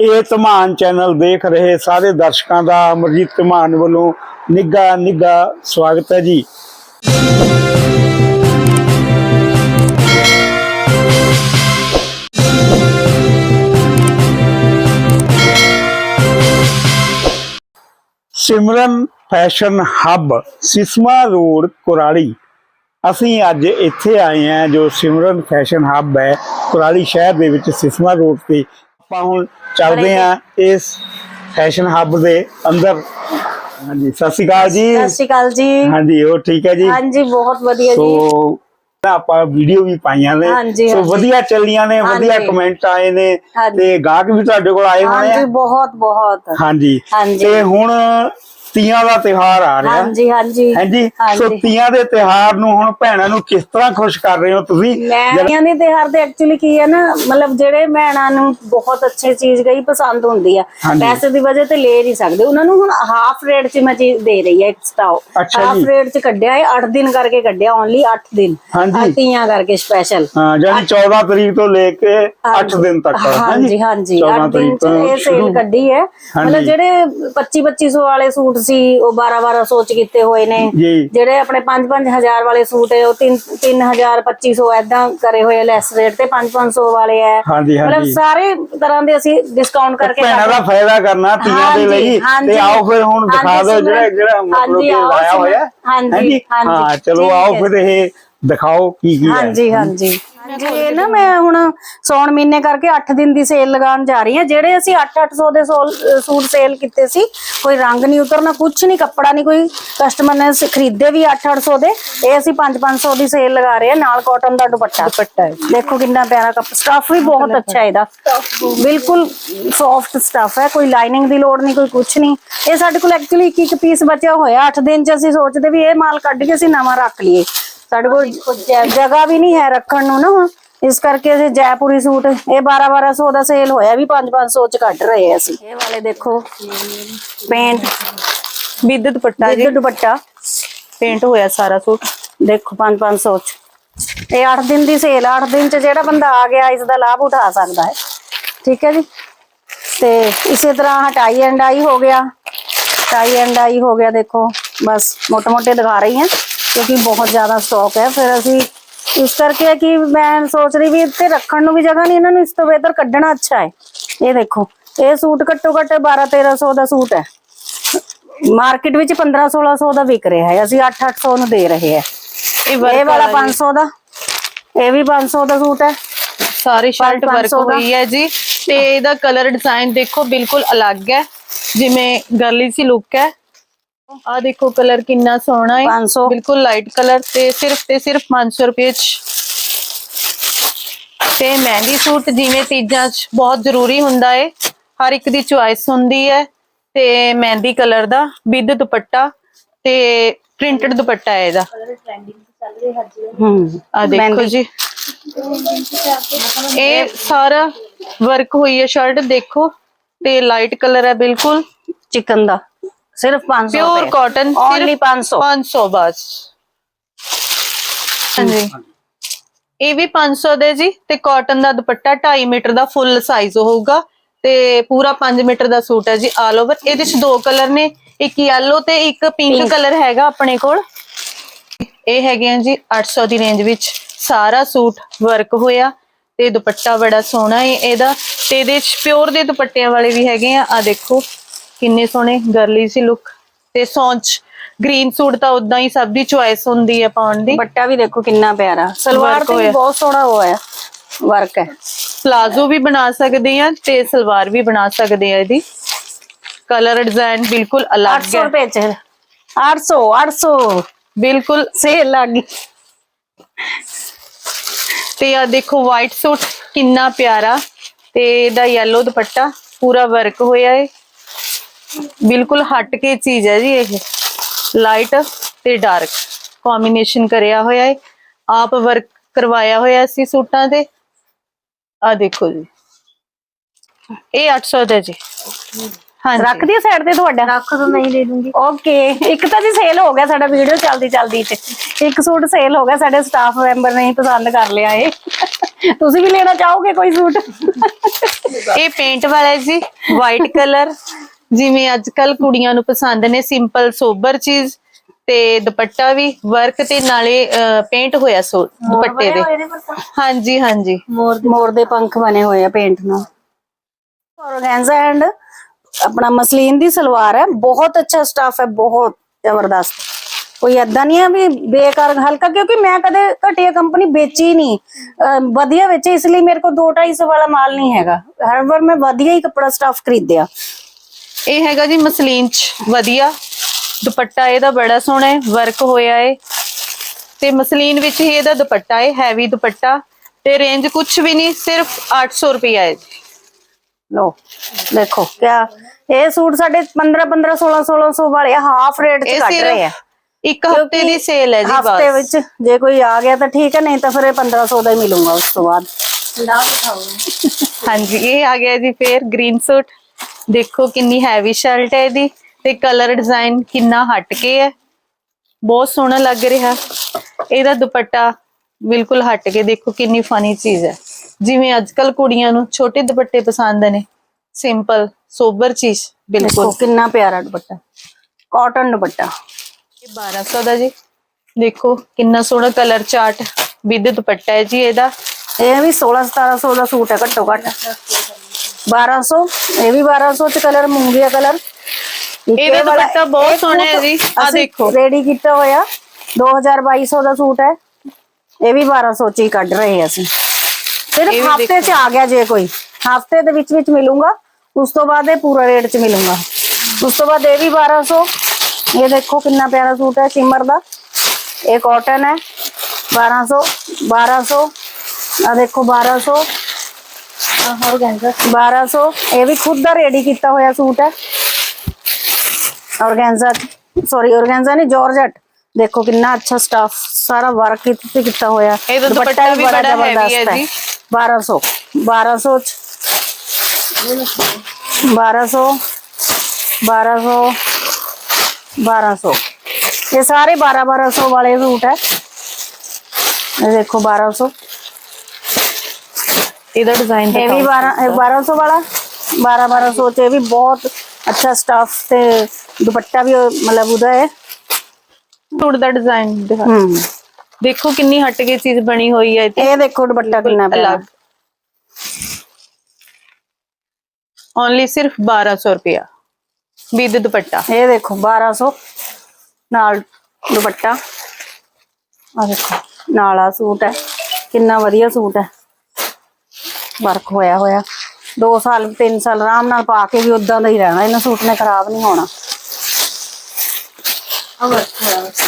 ਇਹ ਧਮਾਨ ਚੈਨਲ ਦੇਖ ਰਹੇ ਸਾਰੇ ਦਰਸ਼ਕਾਂ ਦਾ ਅਮਰਜੀਤ ਧਮਾਨ ਵੱਲੋਂ ਨਿੱਘਾ ਨਿੱਘਾ ਸਵਾਗਤ ਹੈ ਜੀ। Simran fashion hub, Sisma road, Kurali. ਅਸੀਂ ਅੱਜ ਇੱਥੇ ਆਏ ਹਾਂ ਜੋ ਸਿਮਰਨ ਫੈਸ਼ਨ ਹੱਬ ਹੈ। ਕੁਰਾਲੀ ਸ਼ਹਿਰ ਦੇ ਵਿੱਚ ਸਿਸਮਾ ਰੋਡ ਤੇ ਆਪਾਂ ਹੁਣ ਚੱਲਦੇ ਹਾਂ ਇਸ ਫੈਸ਼ਨ ਹੱਬ ਦੇ ਅੰਦਰ। ਹਾਂਜੀ ਸਤਿ ਸ਼੍ਰੀ ਅਕਾਲ ਜੀ। ਸਤਿ ਸ਼੍ਰੀ ਅਕਾਲ ਜੀ। ਹਾਂਜੀ ਉਹ ਠੀਕ ਹੈ ਜੀ? ਹਾਂਜੀ ਬਹੁਤ ਵਧੀਆ ਜੀ। ਸੋ ਆਪਾਂ ਵੀਡੀਓ ਵੀ ਪਾਈਆਂ ਨੇ। ਹਾਂਜੀ, ਸੋ ਹਾਂਜੀ। ਵਧੀਆ ਚੱਲੀਆਂ ਨੇ ਵਧੀਆ ਹਾਂਜੀ। ਕਮੈਂਟ ਆਏ ਨੇ ਹਾਂਜੀ। ਤੇ ਗਾਹਕ ਵੀ ਤੁਹਾਡੇ ਕੋਲ ਆਏ ਹੋਣੇ ਹਾਂਜੀ ਆ ਬਹੁਤ ਬਹੁਤ। ਹਾਂਜੀ। ਹਾਂਜੀ। ਤੇ ਹੁਣ ਤੀਆਂ ਦਾ ਤਿਉਹਾਰ ਆ ਰਿਹਾ। ਹਾਂਜੀ ਹਾਂਜੀ। ਹਾਂਜੀ ਸੋ। ਤੀਆਂ ਦੇ ਤਿਉਹਾਰ ਨੂੰ ਹੁਣ ਭੈਣਾਂ ਨੂੰ ਕਿਸ ਤਰ੍ਹਾਂ ਖੁਸ਼ ਕਰ ਰਹੇ ਹੋ ਤੁਸੀਂ? ਮੈਂ ਕਹਿੰਦੀ ਤਿਹਾਰ ਤੇ ਐਕਚੁਅਲੀ ਕੀ ਹੈ ਨਾ ਮਤਲਬ ਜਿਹੜੇ ਭੈਣਾਂ ਨੂੰ ਬਹੁਤ ਅੱਛੀ ਚੀਜ਼ ਗਈ ਪਸੰਦ ਹੁੰਦੀ ਆ। ਪੈਸੇ ਦੀ ਵਜ੍ਹਾ ਤੇ ਲੈ ਨਹੀਂ ਸਕਦੇ। ਉਹਨਾਂ ਨੂੰ ਹੁਣ ਹਾਫ ਰੇਟ 'ਚ ਮੈਂ ਚੀਜ਼ ਦੇ ਰਹੀ ਹੈ ਅੱਛਾ ਹਾਫ। ਰੇਟ 'ਚ ਕੱਢਿਆ ਹੈ 8 ਦਿਨ ਕਰਕੇ ਕੱਢਿਆ ਓਨਲੀ 8 ਦਿਨ। ਹਾਂਜੀ। ਤੀਆਂ ਕਰਕੇ ਸਪੈਸ਼ਲ ਹਾਂ ਜਾਨੀ 14 ਤਰੀਕ ਤੋਂ ਲੈ ਕੇ 8 ਦਿਨ ਤੱਕ ਹਾਂਜੀ ਹਾਂਜੀ। 14 8 ਦਿਨ ਤਰੀਕ ਤੋਂ ਇਹ। ਸੇਲ ਕੱਢੀ ਹੈ। ਮਤਲਬ ਜਿਹੜੇ 25 2500 ਵਾਲੇ ਸੂਟ ਸੀ ਉਹ 12 1200 ਚ ਕੀਤੇ ਹੋਏ ਨੇ ਜੀ ਜਿਹੜੇ ਆਪਣੇ 5 5000 ਵਾਲੇ ਸੂਟ ਹੈ ਉਹ 3 3000 2500 ਐਦਾਂ ਕਰੇ ਹੋਏ ਲੈਸ ਰੇਟ ਤੇ 5 500 ਵਾਲੇ ਹੈ ਹਾਂਜੀ ਮਤਲਬ ਸਾਰੇ ਤਰ੍ਹਾਂ ਦੇ ਅਸੀਂ ਡਿਸਕਾਊਂਟ ਕਰਕੇ ਭੈਣਾਂ ਦਾ ਫਾਇਦਾ ਕਰਨਾ ਤੀਆਂ ਦੇ ਲਈ। ਤੇ ਆਓ ਫਿਰ ਹੁਣ ਦਿਖਾ ਦਿਓ ਜਿਹੜਾ। ਜਿਹੜਾ ਮਤਲਬ ਕਿ ਲਾਇਆ। ਹੋਇਆ ਹਾਂਜੀ, ਹਾਂਜੀ। ਹਾਂ ਚਲੋ ਆਓ। ਫਿਰ ਇਹ ਦਿਖਾਓ ਕੀ ਕੀ ਹੈ। ਹਾਂਜੀ ਹਾਂਜੀ। ਇਹ ਨਾ ਮੈਂ ਹੁਣ ਸੌਣ ਮਹੀਨੇ ਕਰਕੇ 8 ਦਿਨ ਦੀ ਸੇਲ ਲਗਾਉਣ ਜਾ ਰਹੀ ਹਾਂ। ਜਿਹੜੇ ਅਸੀਂ 8-800 ਦੇ ਸੂਟ ਸੇਲ ਕੀਤੇ ਸੀ ਕੋਈ ਰੰਗ ਨਹੀਂ ਉਤਰਨਾ ਕੁਝ ਨਹੀਂ ਕੱਪੜਾ ਨਹੀਂ ਕੋਈ ਕਸਟਮਰ ਨੇ ਖਰੀਦੇ ਵੀ 8-800 ਦੇ ਇਹ ਅਸੀਂ 5-500 ਦੀ ਸੇਲ ਲਗਾ ਰਹੇ ਹਾਂ। ਨਾਲ ਕਾਟਨ ਦਾ ਦੁਪੱਟਾ। ਦੁਪੱਟਾ ਦੇਖੋ ਕਿੰਨਾ ਪਿਆਰਾ ਕੱਪ ਸਟਫ ਵੀ ਬਹੁਤ ਅੱਛਾ ਹੈ ਇਹਦਾ। ਬਿਲਕੁਲ ਸੌਫਟ ਸਟਫ ਹੈ ਕੋਈ ਲਾਈਨਿੰਗ ਦੀ ਲੋੜ ਨਹੀਂ ਕੋਈ ਕੁਝ ਨਹੀਂ। ਇਹ ਸਾਡੇ ਕੋਲ ਐਕਚੁਅਲੀ ਇੱਕ ਇੱਕ ਪੀਸ ਬਚਿਆ ਹੋਇਆ। 8 ਦਿਨ ਚ ਅਸੀਂ ਸੋਚਦੇ ਵੀ ਇਹ ਮਾਲ ਕੱਢ ਕੇ ਅਸੀਂ ਨਵਾਂ ਰੱਖ ਲਈਏ। ਸਾਡੇ ਕੋਲ ਜਗ੍ਹਾ ਵੀ ਨਹੀਂ ਹੈ ਰੱਖਣ ਨੂੰ ਨਾ। ਹੁਣ ਇਸ ਕਰਕੇ ਅਸੀਂ ਜੈਪੁਰੀ ਸੂਟ ਇਹ 12 1200 ਦਾ ਸੇਲ ਹੋਇਆ ਵੀ 5 500 ਚ ਕੱਢ ਰਹੇ ਹਾਂ ਅਸੀਂ। ਇਹ ਵਾਲੇ ਦੇਖੋ। ਪੇਂਟ ਵਿਦ ਦੁਪੱਟਾ ਜੀ। With dupatta. ਪੇਂਟ ਹੋਇਆ ਸਾਰਾ ਸੂਟ। ਦੇਖੋ 5 500 ਚ। ਇਹ 8 ਦਿਨ ਦੀ ਸੇਲ 8 ਦਿਨ ਚ ਜਿਹੜਾ ਬੰਦਾ ਆ ਗਿਆ ਇਸ ਦਾ ਲਾਭ ਉਠਾ ਸਕਦਾ ਹੈ। ਠੀਕ ਹੈ ਜੀ? ਤੇ ਇਸੇ ਤਰ੍ਹਾਂ ਟਾਈ ਐਂਡ ਆਈ ਹੋ ਗਿਆ। ਟਾਈ ਐਂਡ ਆਈ ਹੋ ਗਿਆ ਦੇਖੋ। ਬਸ ਮੋਟੇ ਮੋਟੇ ਦਿਖਾ ਰਹੀ ਹਾਂ। ਕਿਉਂਕਿ ਬਹੁਤ ਜ਼ਿਆਦਾ ਸਟਾਕ ਹੈ। ਫਿਰ ਅਸੀਂ ਇਸ ਕਰਕੇ ਕਿ ਮੈਂ ਸੋਚ ਰਹੀ ਵੀ ਇੱਥੇ ਰੱਖਣ ਨੂੰ ਵੀ ਜਗ੍ਹਾ ਨਹੀਂ ਇਹਨਾਂ ਨੂੰ ਇਸ ਤੋਂ ਬਿਹਤਰ ਕੱਢਣਾ ਅੱਛਾ ਹੈ। ਇਹ ਦੇਖੋ ਇਹ ਸੂਟ ਘੱਟੋ ਘੱਟ 12 1300 ਦਾ ਸੂਟ ਹੈ। ਮਾਰਕੀਟ ਵਿੱਚ 15 1600 ਦਾ ਵਿਕ ਰਿਹਾ ਹੈ। ਅਸੀਂ 8 800 ਨੂੰ ਦੇ ਰਹੇ ਹਾਂ। ਇਹ ਵਾਲਾ 500 ਦਾ ਇਹ ਵੀ 500 ਦਾ ਸੂਟ ਹੈ। ਸਾਰੀ ਸ਼ਰਟ ਵਰਕ। ਹੋਈ ਹੈ ਜੀ। ਤੇ ਇਹਦਾ ਕਲਰ ਡਿਜ਼ਾਈਨ ਦੇਖੋ ਬਿਲਕੁਲ ਅਲੱਗ ਹੈ। ਜਿਵੇਂ ਗਰਲੀ ਸੀ ਲੁੱਕ ਹੈ। ਆ ਦੇਖੋ ਕਲਰ ਕਿੰਨਾ ਸੋਹਣਾ ਹੈ। 500 ਬਿਲਕੁਲ ਲਾਈਟ ਕਲਰ ਤੇ ਸਿਰਫ ਤੇ ਸਿਰਫ 500 ਰੁਪਏ ਚ। ਤੇ ਮਹਿੰਦੀ ਸੂਟ ਜਿਵੇਂ ਤੀਜਾਂ ਚ ਬਹੁਤ ਜ਼ਰੂਰੀ ਹੁੰਦਾ ਹੈ ਹਰ ਇੱਕ ਦੀ ਚੁਆਇਸ ਹੁੰਦੀ ਹੈ। ਤੇ ਮਹਿੰਦੀ ਕਲਰ ਦਾ ਵਿਦ ਦੁਪੱਟਾ ਤੇ ਪ੍ਰਿੰਟਡ ਦੁਪੱਟਾ ਹੈ ਇਹਦਾ। ਹੂੰ ਆ ਦੇਖੋ ਜੀ। ਇਹ ਸਾਰਾ ਵਰਕ ਹੋਈ ਹੈ ਸ਼ਰਟ ਦੇਖੋ। ਤੇ ਲਾਈਟ ਕਲਰ ਹੈ ਬਿਲਕੁਲ। ਚਿਕਨ ਦਾ। ਸਿਰਫ 500 ਪਿਓਰ ਕਾਟਨ ਓਨਲੀ 500 500 ਬਸ। ਹਾਂਜੀ। ਇਹ ਵੀ 500 ਦੇ ਜੀ ਤੇ ਕਾਟਨ ਦਾ ਦੁਪੱਟਾ 2.5 ਮੀਟਰ ਦਾ ਫੁੱਲ ਸਾਈਜ਼ ਹੋਊਗਾ ਤੇ ਪੂਰਾ 5 ਮੀਟਰ ਦਾ ਸੂਟ ਹੈ ਜੀ ਆਲ ਓਵਰ ਇਹਦੇ ਚ ਦੋ ਕਲਰ ਨੇ ਇੱਕ ਯੈਲੋ ਤੇ ਇੱਕ ਪਿੰਕ ਕਲਰ ਹੈਗਾ ਆਪਣੇ ਕੋਲ। ਇਹ ਹੈਗੇ ਆ ਜੀ 800 ਦੀ ਰੇਂਜ ਵਿੱਚ। ਸਾਰਾ ਸੂਟ ਵਰਕ ਹੋਇਆ ਤੇ ਦੁਪੱਟਾ ਬੜਾ ਸੋਹਣਾ ਹੈ ਇਹਦਾ। ਤੇ ਇਹਦੇ ਚ ਪਿਓਰ ਦੇ ਦੁਪੱਟਿਆਂ ਵਾਲੇ ਵੀ ਹੈਗੇ ਆ। ਆ ਦੇਖੋ। ਕਿੰਨੇ ਸੋਹਣੇ ਗਰਲੀ ਸੀ ਲੁੱਕ ਤੇ ਸੌਂਚ ਗ੍ਰੀਨ ਸੂਟ ਤਾਂ ਉਦਾਂ ਹੀ ਸਭ ਦੀ ਚੁਆਇਸ ਹੁੰਦੀ ਹੈ ਪਾਉਣ ਦੀ। ਬੱਟਾ ਵੀ ਦੇਖੋ ਕਿੰਨਾ ਪਿਆਰਾ। ਸਲਵਾਰ ਤੇ। ਬਹੁਤ ਸੋਹਣਾ ਹੋਇਆ ਵਰਕ ਹੈ। ਪਲਾਜ਼ੋ ਵੀ ਬਣਾ ਸਕਦੇ ਆ ਤੇ ਸਲਵਾਰ ਵੀ ਬਣਾ ਸਕਦੇ ਆ ਇਹਦੀ। ਕਲਰ ਡਿਜ਼ਾਈਨ ਬਿਲਕੁਲ ਅਲੱਗ 800 ਹੈ। ਰੁਪਏ ਚ। 800 800 ਬਿਲਕੁਲ। ਸੇਲ ਲੱਗ ਗਈ। ਤੇ ਆ ਦੇਖੋ ਵਾਈਟ ਸੂਟ ਕਿੰਨਾ ਪਿਆਰਾ। ਤੇ ਇਹਦਾ ਯੈਲੋ ਦੁਪੱਟਾ ਪੂਰਾ ਵਰਕ ਹੋਇਆ ਹੈ ਬਿਲਕੁਲ ਹਟ ਕੇ ਚੀਜ਼ ਹੈ ਜੀ ਇਹ। ਲਾਈਟ ਤੇ ਡਾਰਕ ਕੰਬੀਨੇਸ਼ਨ ਕਰਿਆ ਹੋਇਆ ਹੈ। ਆਪ ਵਰਕ ਕਰਵਾਇਆ ਹੋਇਆ ਸੀ ਸੂਟਾਂ ਤੇ। ਆ ਦੇਖੋ ਜੀ। ਇਹ 800 ਦਾ ਜੀ। ਹਾਂਜੀ। ਰੱਖ ਦਿਓ ਸਾਈਡ ਤੇ ਤੁਹਾਡਾ। ਰੱਖ ਦੋ ਨਹੀਂ ਦੇ ਦੂੰਗੀ। ਓਕੇ ਇੱਕ ਤਾਂ ਜੀ ਸੇਲ ਹੋ ਗਿਆ ਸਾਡਾ ਵੀਡੀਓ ਚੱਲਦੀ ਚੱਲਦੀ ਚ ਇੱਕ ਸੂਟ ਸੇਲ ਹੋ ਗਿਆ ਸਾਡੇ ਸਟਾਫ ਮੈਂਬਰ ਨੇ ਹੀ ਪਸੰਦ ਕਰ ਲਿਆ ਇਹ। ਤੁਸੀਂ ਵੀ ਲੈਣਾ ਚਾਹੋਗੇ ਕੋਈ ਸੂਟ? ਇਹ ਪੇਂਟ ਵਾਲਾ ਹੈ ਜੀ। ਵਾਈਟ ਕਲਰ ਜਿਵੇਂ ਅੱਜ ਕੱਲ ਕੁੜੀਆਂ ਨੂੰ ਪਸੰਦ ਨੇ ਸਿੰਪਲ ਸੋਬਰ ਚੀਜ਼ ਤੇ ਦੁਪੱਟਾ ਵੀ ਵਰਕ ਤੇ ਨਾਲੇ ਪੇਂਟ ਹੋਇਆ ਸੋ ਦੁਪੱਟੇ ਦੇ। ਹਾਂਜੀ ਹਾਂਜੀ। ਮੋਰ ਮੋਰ ਦੇ ਪੰਖ ਬਣੇ ਹੋਏ ਆ ਪੇਂਟ ਨਾਲ। ਔਰਗੈਂਜ਼ਾ ਐਂਡ ਆਪਣਾ ਮਸਲੀਨ ਦੀ ਸਲਵਾਰ ਹੈ ਬਹੁਤ ਅੱਛਾ ਸਟਾਫ ਹੈ ਬਹੁਤ ਜ਼ਬਰਦਸਤ। ਕੋਈ ਏਦਾਂ ਨਹੀਂ ਹੈ ਵੀ ਬੇਕਾਰ ਹਲਕਾ ਕਿਉਂਕਿ ਮੈਂ ਕਦੇ ਘਟੀਆ ਕੰਪਨੀ ਵੇਚੀ ਨਹੀਂ। ਵਧੀਆ ਵੇਚੀ ਇਸ ਲਈ ਮੇਰੇ ਕੋਲ 2-250 ਵਾਲਾ ਮਾਲ ਨਹੀਂ ਹੈਗਾ। ਹਰ ਵਾਰ ਮੈਂ ਵਧੀਆ ਹੀ ਕੱਪੜਾ ਸਟਾਫ ਖਰੀਦਿਆ। ਇਹ ਹੈਗਾ ਜੀ ਮਸਲੀਨ ਚ ਵਧੀਆ। ਦੁਪੱਟਾ ਇਹਦਾ ਬੜਾ ਸੋਹਣਾ ਹੈ ਵਰਕ ਹੋਇਆ ਹੈ। ਤੇ ਮਸਲੀਨ ਵਿੱਚ ਹੀ ਇਹਦਾ ਦੁਪੱਟਾ ਹੈ ਹੈਵੀ ਦੁਪੱਟਾ। ਤੇ ਰੇਂਜ ਕੁਝ ਵੀ ਨਹੀਂ ਸਿਰਫ 800 ਰੁਪਏ ਹੈ ਜੀ। ਲੋ ਦੇਖੋ। ਕਿਆ? ਇਹ ਸੂਟ ਸਾਡੇ 15 15 16 1600 ਵਾਲੇ ਹਾਫ ਰੇਟ ਇਹ ਕੱਟ ਰਹੇ ਆ। ਇੱਕ ਹਫ਼ਤੇ ਦੀ ਸੇਲ ਹੈ ਜੀ ਹਫ਼ਤੇ ਬਸ। ਵਿੱਚ ਜੇ ਕੋਈ ਆ ਗਿਆ ਤਾਂ ਠੀਕ ਹੈ ਨਹੀਂ ਤਾਂ ਫਿਰ ਇਹ 1500 ਦਾ ਹੀ ਮਿਲੂਗਾ ਉਸ ਤੋਂ ਬਾਅਦ। ਹਾਂਜੀ ਇਹ ਆ ਗਿਆ ਜੀ ਫੇਰ ਗ੍ਰੀਨ ਸੂਟ ਦੇਖੋ ਕਿੰਨੀ ਹੈਵੀ ਸ਼ਰਟ ਹੈ ਇਹਦੀ ਤੇ ਕਲਰ ਡਿਜ਼ਾਈਨ ਕਿੰਨਾ ਹਟ ਕੇ ਹੈ। ਬਹੁਤ ਸੋਹਣਾ ਲੱਗ ਰਿਹਾ। ਇਹਦਾ ਦੁਪੱਟਾ ਬਿਲਕੁਲ ਹਟ ਕੇ ਦੇਖੋ ਕਿੰਨੀ ਫਨੀ ਚੀਜ਼ ਹੈ। ਜਿਵੇਂ ਅੱਜਕੱਲ ਕੁੜੀਆਂ ਨੂੰ ਛੋਟੇ ਦੁਪੱਟੇ ਪਸੰਦ ਨੇ। ਸਿੰਪਲ ਸੋਬਰ ਚੀਜ਼ ਬਿਲਕੁਲ। ਕਿੰਨਾ ਪਿਆਰਾ ਦੁਪੱਟਾ। ਕਾਟਨ ਦੁਪੱਟਾ। ਇਹ 1200 ਦਾ ਜੀ। ਦੇਖੋ ਕਿੰਨਾ ਸੋਹਣਾ ਕਲਰ ਚਾਰਟ ਵਿਦ ਦੁਪੱਟਾ ਹੈ ਜੀ ਇਹਦਾ। ਇਹ ਵੀ 16 1700 ਦਾ ਸੂਟ ਹੈ ਘੱਟੋ ਘੱਟ। 1200 ਇਹ ਵੀ 1200 ਚ ਕਲਰ ਮੂੰਗੀਆ ਕਲਰ ਇਹਦਾ ਦੁਪੱਟਾ ਬਹੁਤ ਸੋਹਣਾ ਹੈ ਜੀ ਆ ਦੇਖੋ ਰੈਡੀ ਕੀਤਾ ਹੋਇਆ 2200 ਦਾ ਸੂਟ ਹੈ ਇਹ ਵੀ 1200 ਚ ਹੀ ਕੱਢ ਰਹੇ ਹਾਂ ਅਸੀਂ ਸਿਰਫ ਇਹ ਵੀ ਹਫ਼ਤੇ ਚ ਆ ਗਿਆ ਜੇ ਕੋਈ ਹਫ਼ਤੇ ਦੇ ਵਿੱਚ ਵਿੱਚ ਮਿਲੂਗਾ ਉਸ ਤੋਂ ਬਾਅਦ ਇਹ ਪੂਰਾ ਰੇਟ ਚ ਮਿਲੂਗਾ ਉਸ ਤੋਂ ਬਾਅਦ ਇਹ ਵੀ 1200 ਇਹ ਦੇਖੋ ਕਿੰਨਾ ਪਿਆਰਾ ਸੂਟ ਹੈ ਸ਼ਿਮਰ ਦਾ ਇਹ ਕਾਟਨ ਹੈ 1200 1200 ਆ ਦੇਖੋ 1200 1200 ਇਹ ਵੀ ਖੁਦ ਦਾ ਰੈਡੀ ਕੀਤਾ ਹੋਇਆ ਸੂਟ ਹੈ ਔਰਗੈਂਜ਼ਾ ਸੌਰੀ ਔਰਗੈਂਜ਼ਾ ਨਹੀਂ ਜਾਰਜਟ ਦੇਖੋ ਕਿੰਨਾ ਅੱਛਾ ਸਟਾਫ ਸਾਰਾ ਵਰਕ ਇੱਥੇ ਕੀਤਾ ਹੋਇਆ ਇਹਦਾ ਦੁਪੱਟਾ ਵੀ ਬੜਾ heavy ਹੈ ਜੀ। 1200 1200 ਚ 1200 1200 1200 ਇਹ ਸਾਰੇ 12 1200 ਵਾਲੇ ਸੂਟ ਹੈ ਇਹ ਦੇਖੋ 1200 ਇਹਦਾ ਡਿਜ਼ਾਈਨ ਇਹ ਵੀ 12 ਇਹ 1200 ਵਾਲਾ? 12 1200 ਚ ਇਹ ਵੀ ਬਹੁਤ ਅੱਛਾ ਸਟਾਫ ਤੇ ਦੁਪੱਟਾ ਵੀ ਮਤਲਬ ਉਹਦਾ ਹੈ। ਸੂਟ ਦਾ ਡਿਜ਼ਾਈਨ ਹਮ ਦੇਖੋ ਕਿੰਨੀ ਹਟ ਕੇ ਚੀਜ਼ ਬਣੀ ਹੋਈ ਹੈ ਤੇ ਇਹ ਦੇਖੋ ਦੁਪੱਟਾ ਕਿੰਨਾ ਪਿਆਰਾ ਅਲੱਗ। ਓਨਲੀ ਸਿਰਫ 1200 ਰੁਪਿਆ ਵਿਦ ਦੁਪੱਟਾ। ਇਹ ਦੇਖੋ 1200 ਨਾਲ ਦੁਪੱਟਾ। ਆ ਦੇਖੋ ਨਾਲ ਆ ਸੂਟ ਹੈ। ਕਿੰਨਾ ਵਧੀਆ ਸੂਟ ਹੈ। ਵਰਕ ਹੋਇਆ ਹੋਇਆ। 2 ਸਾਲ 3 ਸਾਲ ਆਰਾਮ ਨਾਲ ਪਾ ਕੇ ਵੀ ਉਦਾਂ ਦਾ ਹੀ ਰਹਿਣਾ। ਇਹਨਾਂ ਸੂਟ ਨੇ ਖਰਾਬ ਨਹੀਂ ਹੋਣਾ।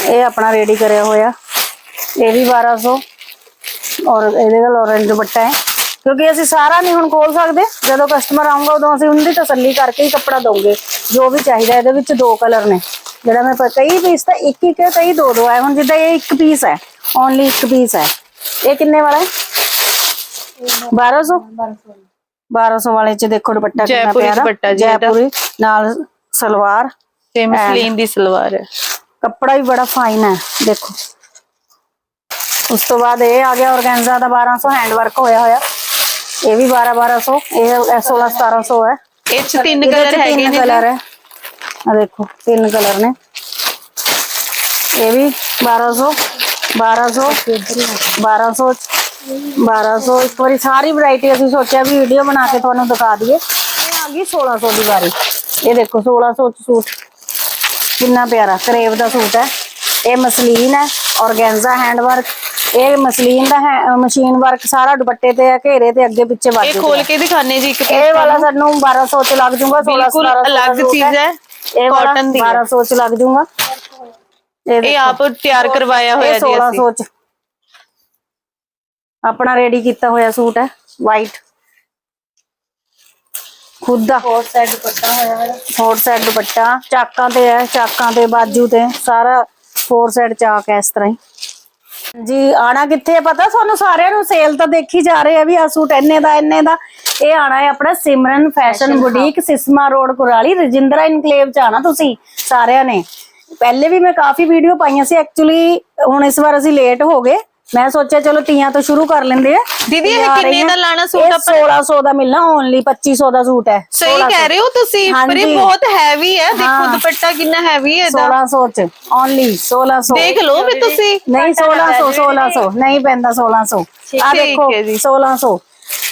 ਇਹ ਆਪਣਾ ਰੈਡੀ ਕਰਿਆ ਹੋਇਆ। ਇਹ ਵੀ 1200 ਔਰ ਇਹਦੇ ਨਾਲ ਔਰੰਜ ਦੁਪੱਟਾ ਹੈ। ਕਿਉਂਕਿ ਅਸੀਂ ਸਾਰਾ ਨਹੀਂ ਹੁਣ ਖੋਲ ਸਕਦੇ। ਜਦੋਂ ਕਸਟਮਰ ਆਉਂਗਾ ਉਦੋਂ ਅਸੀਂ ਉਹਦੀ ਤਸੱਲੀ ਕਰਕੇ ਹੀ ਕੱਪੜਾ ਦਵਾਂਗੇ ਜੋ ਵੀ ਚਾਹੀਦਾ ਇਹਦੇ ਵਿੱਚ ਦੋ ਕਲਰ ਨੇ। ਜਿਹੜਾ ਮੈਂ ਕਈ ਪੀਸ ਤਾਂ ਇੱਕ ਇੱਕ, ਕਈ ਦੋ ਦੋ ਹੈ ਹੁਣ ਜਿੱਦਾਂ ਇਹ ਇੱਕ ਪੀਸ ਹੈ। ਓਨਲੀ ਇੱਕ ਪੀਸ ਹੈ। ਇਹ ਕਿੰਨੇ ਵਾਲਾ ਹੈ? 1200 1200 ਵਾਲੇ ਚ ਦੇਖੋ ਦੁਪੱਟਾ ਕਿੰਨਾ ਜੈਪੁਰੀ ਪਿਆਰਾ ਦੁਪੱਟਾ ਜੀ ਇਹਦਾ। ਜੈਪੁਰੀ ਨਾਲ ਸਲਵਾਰ ਤੇ ਮਸਲੀਨ ਦੀ ਸਲਵਾਰ ਹੈ ਕੱਪੜਾ ਵੀ ਬੜਾ ਫਾਈਨ ਹੈ ਦੇਖੋ ਉਸ ਤੋਂ ਬਾਅਦ ਇਹ ਆ ਗਿਆ ਔਰਗੈਂਜ਼ਾ ਦਾ 1200 ਹੈਂਡ ਵਰਕ ਹੋਇਆ ਹੋਇਆ ਇਹ ਵੀ 12 1200 ਇਹ 16 1700 ਹੈ ਇਹ ਚ ਤਿੰਨ ਇਹਦੇ ਕਲਰ ਚ ਹੈਗੇ ਤਿੰਨ ਨੇ ਕਲਰ ਹੈ ਆ ਦੇਖੋ ਤਿੰਨ ਕਲਰ ਨੇ ਇਹ ਵੀ 1200 1200 1200 1200 ਇੱਕ ਵਾਰੀ ਸਾਰੀ ਵੈਰਾਈਟੀ ਅਸੀਂ ਸੋਚਿਆ ਵੀ ਵੀਡੀਓ ਬਣਾ ਕੇ ਤੁਹਾਨੂੰ ਦਿਖਾ ਦਈਏ। ਇਹ ਆ ਗਈ 1600 ਦੀ ਵਾਰੀ। ਇਹ ਦੇਖੋ 1600 ਚ ਸੂਟ। ਕਿੰਨਾ ਪਿਆਰਾ ਕਰੇਵ ਦਾ ਸੂਟ ਹੈ। ਇਹ ਮਸਲੀਨ ਹੈ ਔਰਗੈਂਜ਼ਾ ਹੈਂਡ ਵਰਕ ਇਹ ਮਸਲੀਨ ਦਾ ਹੈ ਮਸ਼ੀਨ ਵਰਕ ਸਾਰਾ ਦੁਪੱਟੇ ਤੇ ਹੈ ਘੇਰੇ ਤੇ ਅੱਗੇ ਪਿੱਛੇ ਇਹ ਬਾਜੂ ਖੋਲ ਕੇ ਦਿਖਾਣੇ ਜੀ ਇੱਕ ਇਹ ਵਾਲਾ ਸਾਨੂੰ 1200 ਚ ਲੱਗ ਜਾਊਗਾ 16 ਬਿਲਕੁਲ 1700 ਦਾ ਅਲੱਗ ਚੀਜ਼ ਹੈ। ਇਹ ਕਾਟਨ ਦੀ ਹੈ। 1200 ਚ ਲੱਗ ਜਾਊਗਾ। ਇਹ ਇਹ ਆਪ ਤਿਆਰ ਕਰਵਾਇਆ ਹੋਇਆ ਇਹ ਜੀ ਅਸੀਂ। 1600 ਚ। ਆਪਣਾ ਰੈਡੀ ਕੀਤਾ ਹੋਇਆ ਸੂਟ ਹੈ ਵਾਈਟ ਖੁਦ ਦਾ। ਹੋਰ ਸਾਈਡ ਦੁਪੱਟਾ ਹੋਇਆ ਹੈ ਹੋਰ ਸਾਈਡ ਦੁਪੱਟਾ ਚਾਕਾਂ ਤੇ ਹੈ ਚਾਕਾਂ ਤੇ ਬਾਜੂ ਤੇ ਸਾਰਾ ਫੋਰ ਸਾਈਡ ਚਾਕ ਹੈ ਇਸ ਤਰ੍ਹਾਂ ਹੀ। ਜੀ ਆਣਾ ਕਿੱਥੇ ਹੈ ਪਤਾ? ਤੁਹਾਨੂੰ ਸਾਰਿਆਂ ਨੂੰ ਸੇਲ ਤਾਂ ਦੇਖੀ ਜਾ ਰਹੇ ਆ ਵੀ ਆ ਸੂਟ ਇੰਨੇ ਦਾ ਇੰਨੇ ਦਾ। ਇਹ ਆਣਾ ਹੈ ਆਪਣਾ Simran fashion boutique Sisma road Kurali Rajindra enclave ਚ ਆਣਾ ਤੁਸੀਂ ਸਾਰਿਆਂ ਨੇ। ਪਹਿਲੇ ਵੀ ਮੈਂ ਕਾਫੀ ਵੀਡੀਓ ਪਾਈਆਂ ਸੀ। ਐਕਚੁਅਲੀ ਹੁਣ ਇਸ ਵਾਰ ਅਸੀਂ ਲੇਟ ਹੋ ਗਏ। ਮੈਂ ਸੋਚਿਆ ਚਲੋ ਤੀਆਂ ਤੋਂ ਸ਼ੁਰੂ ਕਰ ਲੈਂਦੇ ਆ। ਦੀਦੀ, ਇਹ ਕਿੰਨੇ। ਦਾ ਲਾਣਾ ਸੂਟ ਆਪਾਂ? 1600 ਦਾ ਮਿਲਣਾ ਓਨਲੀ 2500 ਦਾ ਸੂਟ ਹੈ। ਸਹੀ 1600 ਕਹਿ ਰਹੇ ਹੋ ਤੁਸੀਂ ਪਰ ਇਹ। ਬਹੁਤ ਹੈਵੀ ਹੈ। ਦੇਖੋ। ਦੁਪੱਟਾ ਕਿੰਨਾ ਹੈਵੀ ਹੈ ਇਹਦਾ। 1600 ਚ ਓਨਲੀ 1600 ਦੇਖ ਲਓ ਵੀ ਤੁਸੀਂ। ਨਹੀਂ 1600 1600 ਨਹੀਂ ਪੈਂਦਾ 1600 ਆ ਦੇਖੋ ਹੈ ਜੀ। 1600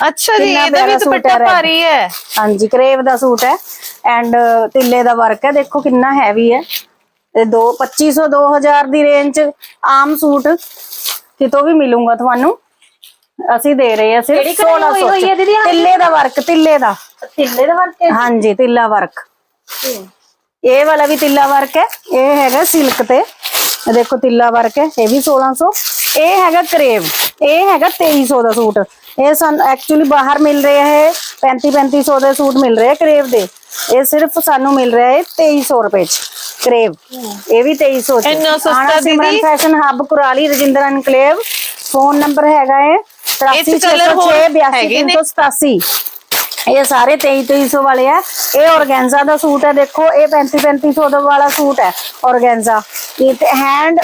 ਅੱਛਾ ਜੀ ਇਹਦਾ ਵੀ ਦੁਪੱਟਾ। ਭਾਰੀ ਹੈ। ਹਾਂਜੀ ਕਰੇਵ ਦਾ ਸੂਟ ਹੈ। ਐਂਡ ਤਿੱਲੇ ਦਾ ਵਰਕ ਹੈ। ਦੇਖੋ ਕਿੰਨਾ ਹੈਵੀ ਹੈ। ਤੇ 2 2500 2000 ਦੀ ਰੇਂਜ ਚ ਆਮ ਸੂਟ। ਕਿਤੋਂ ਵੀ ਮਿਲੂਗਾ ਤੁਹਾਨੂੰ। ਅਸੀਂ ਦੇ ਰਹੇ ਹਾਂ ਸਿਰਫ ਕਿਹੜੀ ਕਢਾਈ ਹੋਈ 1600 ਹੋਈ ਹੈ ਦੀਦੀ? ਚ। ਤਿੱਲੇ ਦਾ ਵਰਕ ਤਿੱਲੇ ਦਾ। ਥਿੱਲੇ ਦਾ ਵਰਕ ਹੈ ਹਾਂਜੀ ਤਿੱਲਾ ਵਰਕ। ਇਹ ਵਾਲਾ ਵੀ ਤਿੱਲਾ ਵਰਕ ਹੈ। ਇਹ ਹੈਗਾ ਸਿਲਕ ਤੇ। ਇਹ ਦੇਖੋ ਤਿੱਲਾ ਵਰਕ ਹੈ। ਇਹ ਵੀ 1600 ਇਹ ਹੈਗਾ ਕਰੇਵ। ਇਹ ਹੈਗਾ 2300 ਦਾ ਸੂਟ। ਇਹ ਸਾਨੂੰ ਐਕਚੁਅਲੀ ਬਾਹਰ ਮਿਲ ਰਿਹਾ ਹੈ। 35 3500 ਦੇ ਸੂਟ ਮਿਲ ਰਹੇ ਕਰੇਵ ਦੇ। ਇਹ ਸਿਰਫ ਸਾਨੂੰ ਮਿਲ ਰਿਹਾ ਹੈ 2300 ਰੁਪਏ ਚ ਕਰੇਵ। ਇਹ ਵੀ 2300 ਚ। ਇੰਨਾ ਸਸਤਾ ਦੀਦੀ। Fashion hub Kurali Rajinder enclave phone number ਹੈਗਾ ਹੈ ਇਹ 'ਚ colour ਹੋਰ 8306 ਹੈਗੇ ਨੇ? 82 ਇਹ ਸਾਰੇ 23 2300 ਵਾਲੇ ਆ। ਇਹ ਔਰਗੈਂਜ਼ਾ ਦਾ ਸੂਟ ਹੈ ਦੇਖੋ ਇਹ 35 3500 ਦਾ ਵਾਲਾ ਸੂਟ ਹੈ ਔਰਗੈਂਜ਼ਾ। ਇਹ ਤੇ hand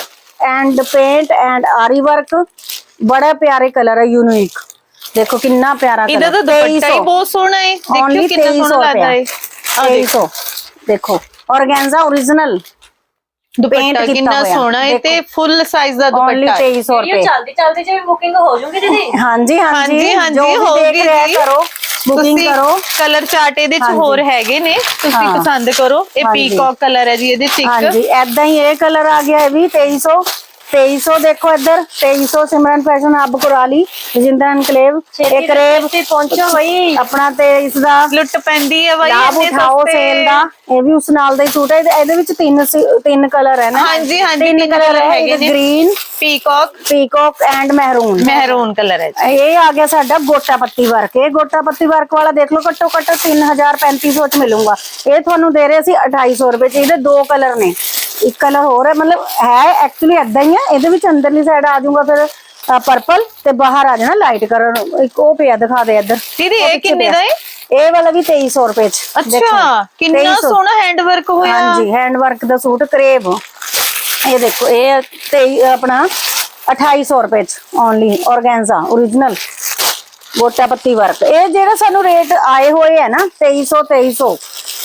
and paint and aari work ਬੜਾ ਪਿਆਰੇ ਕਲਰ ਹੈ ਯੂਨੀਕ ਦੇਖੋ ਕਿੰਨਾ ਪਿਆਰਾ ਇਹਦਾ ਤਾਂ ਦੁਪੱਟਾ ਹੀ ਬਹੁਤ ਸੋਹਣਾ ਹੈ ਦੇਖਿਓ ਕਿੰਨਾ ਸੋਹਣਾ ਲੱਗਦਾ ਹੈ ਆਹ ਦੇਖੋ। 2300 ਦੇਖੋ ਔਰਗੈਂਜ਼ਾ origignal ਦੁਪੱਟਾ ਕਿੰਨਾ। ਸੋਹਣਾ ਹੈ ਤੇ। ਫੁੱਲ ਸਾਈਜ਼ ਦਾ ਦੁਪੱਟਾ ਹੈ 2300 ਵੀਡੀਓ ਰੁਪਏ। ਚੱਲਦੀ ਚੱਲਦੀ ਜਿਵੇਂ ਬੁਕਿੰਗ ਹੋ ਜੂਗੀ ਦੀਦੀ। ਹਾਂਜੀ ਹਾਂਜੀ, ਹਾਂਜੀ ਹਾਂਜੀ, ਜੋ ਰਿਹਾ ਜੀ। ਕਰੋ। ਬੁਕਿੰਗ ਕਰੋ। ਕਲਰ ਚਾਰਟ ਇਹਦੇ ਚ। ਹੋਰ ਹੈਗੇ ਨੇ। ਤੁਸੀਂ। ਪਸੰਦ ਕਰੋ। ਇਹ। ਪੀਕੌਕ ਕਲਰ ਹੈ ਜੀ ਇਹਦੇ ਚ ਹਾਂਜੀ ਐਦਾਂ ਹੀ ਇਹ ਕਲਰ ਆ ਗਿਆ ਇਹ ਵੀ 2300 2300 ਦੇਖੋ ਇੱਧਰ 2300 Simran fashion hub Kurali Rajinder enclave ਇਹ ਕਰੇਵ ਤੇ ਪਹੁੰਚੋ ਬਈ। ਆਪਣਾ ਤੇ ਇਸ ਦਾ ਲੁੱਟ ਪੈਂਦੀ ਹੈ ਬਾਈ ਲਾਭ ਉਠਾਓ ਸਸਤੇ। ਸੇਲ ਦਾ। ਇਹ ਵੀ ਉਸ ਨਾਲ ਦਾ ਹੀ ਸੂਟ ਹੈ। ਇਹਦੇ- ਵਿੱਚ ਤਿੰਨ ਤਿੰਨ ਕਲਰ ਹੈ ਨਾ? ਹਾਂਜੀ, ਹਾਂਜੀ, ਤਿੰਨ ਕਲਰ ਹੈਗੇ ਨੇ। Green peacock peacock and maroon maroon colour ਹੈ। ਇਹ ਆ ਗਿਆ ਸਾਡਾ ਗੋਟਾ ਪੱਤੀ ਵਰਕ। ਇਹ ਗੋਟਾ ਪੱਤੀ ਵਰਕ ਵਾਲਾ ਦੇਖ ਲਓ ਘੱਟੋ ਘੱਟ 3000 3500 ਚ ਮਿਲੂਗਾ। ਇਹ ਤੁਹਾਨੂੰ ਦੇ ਰਹੇ ਸੀ 2800 ਰੁਪਏ ਚ। ਇਹਦੇ ਦੋ ਕਲਰ ਨੇ। ਇੱਕ ਕਲਰ ਹੋਰ ਹੈ ਮਤਲਬ ਹੈ ਐਕਚੁਅਲੀ ਐਦਾਂ ਹੀ ਆ ਇਹਦੇ ਵਿੱਚ ਅੰਦਰਲੀ ਸਾਈਡ ਆ ਜਾਊਗਾ ਫਿਰ ਪਰਪਲ ਤੇ ਬਾਹਰ ਆ ਜਾਣਾ ਲਾਈਟ ਕਲਰ ਇੱਕ ਉਹ ਪਿਆ ਦਿਖਾ ਦੇ ਇੱਧਰ। ਦੀਦੀ ਇਹ ਕਿੰਨੇ। ਦਾ ਹੈ ਇਹ ਵਾਲਾ ਵੀ 2300 ਰੁਪਏ ਚ ਅੱਛਾ ਕਿੰਨਾ 2300 ਸੋਹਣਾ ਹੈਂਡ ਵਰਕ ਹੋਇਆ। ਹਾਂਜੀ ਹੈਂਡ ਵਰਕ ਦਾ ਸੂਟ ਕਰੇਵ। ਇਹ ਦੇਖੋ ਇਹ ਤੇ ਆਪਣਾ 2800 ਰੁਪਏ ਚ ਓਨਲੀ ਔਰਗੈਂਜ਼ਾ origignal ਗੋਟਾ ਪੱਤੀ ਵਰਕ ਇਹ ਜਿਹੜਾ ਸਾਨੂੰ ਰੇਟ ਆਏ ਹੋਏ ਹੈ ਨਾ 2300 2300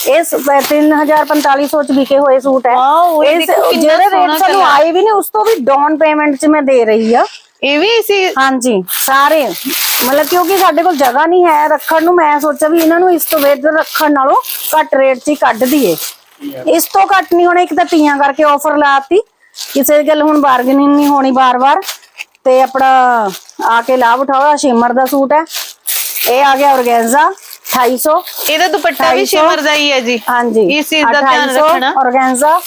ਇਹ 3000 4500 ਚ ਵਿਕੇ ਹੋਏ ਸੂਟ ਹੈ। ਵਾਓ, ਇਹ ਇਸ- ਦੇਖੋ ਕਿੰਨਾ ਜਿਹੜੇ ਸੋਹਣਾ ਰੇਟ ਸਾਨੂੰ colour। ਆਏ ਵੀ ਨੇ ਉਸ ਤੋਂ ਵੀ ਡਾਊਨ ਪੇਮੈਂਟ ਚ ਮੈਂ ਦੇ ਰਹੀ ਆ। ਇਹ ਵੀ ਸੀ? ਹਾਂਜੀ ਸਾਰੇ। ਮਤਲਬ ਕਿਉਂਕਿ ਸਾਡੇ ਕੋਲ ਜਗ੍ਹਾ ਨਹੀਂ ਹੈ ਰੱਖਣ ਨੂੰ ਮੈਂ ਸੋਚਿਆ ਵੀ ਇਹਨਾਂ ਨੂੰ ਇਸ ਤੋਂ ਵੇਚ ਰੱਖਣ ਨਾਲੋਂ ਘੱਟ ਰੇਟ 'ਚ ਹੀ ਕੱਢ ਦਈਏ। ਇਸ ਤੋਂ ਘੱਟ ਨਹੀਂ ਹੋਣਾ ਇੱਕ ਤਾਂ ਤੀਆਂ ਕਰਕੇ ਆਫਰ ਲਾਤੀ। ਕਿਸੇ ਗੱਲ ਹੁਣ ਬਾਰਗੇਨਿੰਗ ਨਹੀਂ ਹੋਣੀ ਬਾਰ-ਬਾਰ। ਤੇ ਆਪਣਾ ਆ ਕੇ ਲਾਭ ਉਠਾਓ ਆਹ ਸ਼ਿਮਰ ਦਾ ਸੂਟ ਹੈ। ਇਹ ਆ ਗਿਆ ਔਰਗੈਂਜ਼ਾ 2800 ਇਹਦਾ ਦੁਪੱਟਾ ਵੀ 250 ਸ਼ਿਮਰ ਦਾ ਹੀ ਹੈ ਜੀ। ਹਾਂਜੀ ਇਸ ਚੀਜ਼ ਦਾ ਧਿਆਨ 2800 ਰੱਖਣਾ। ਔਰਗੈਂਜ਼ਾ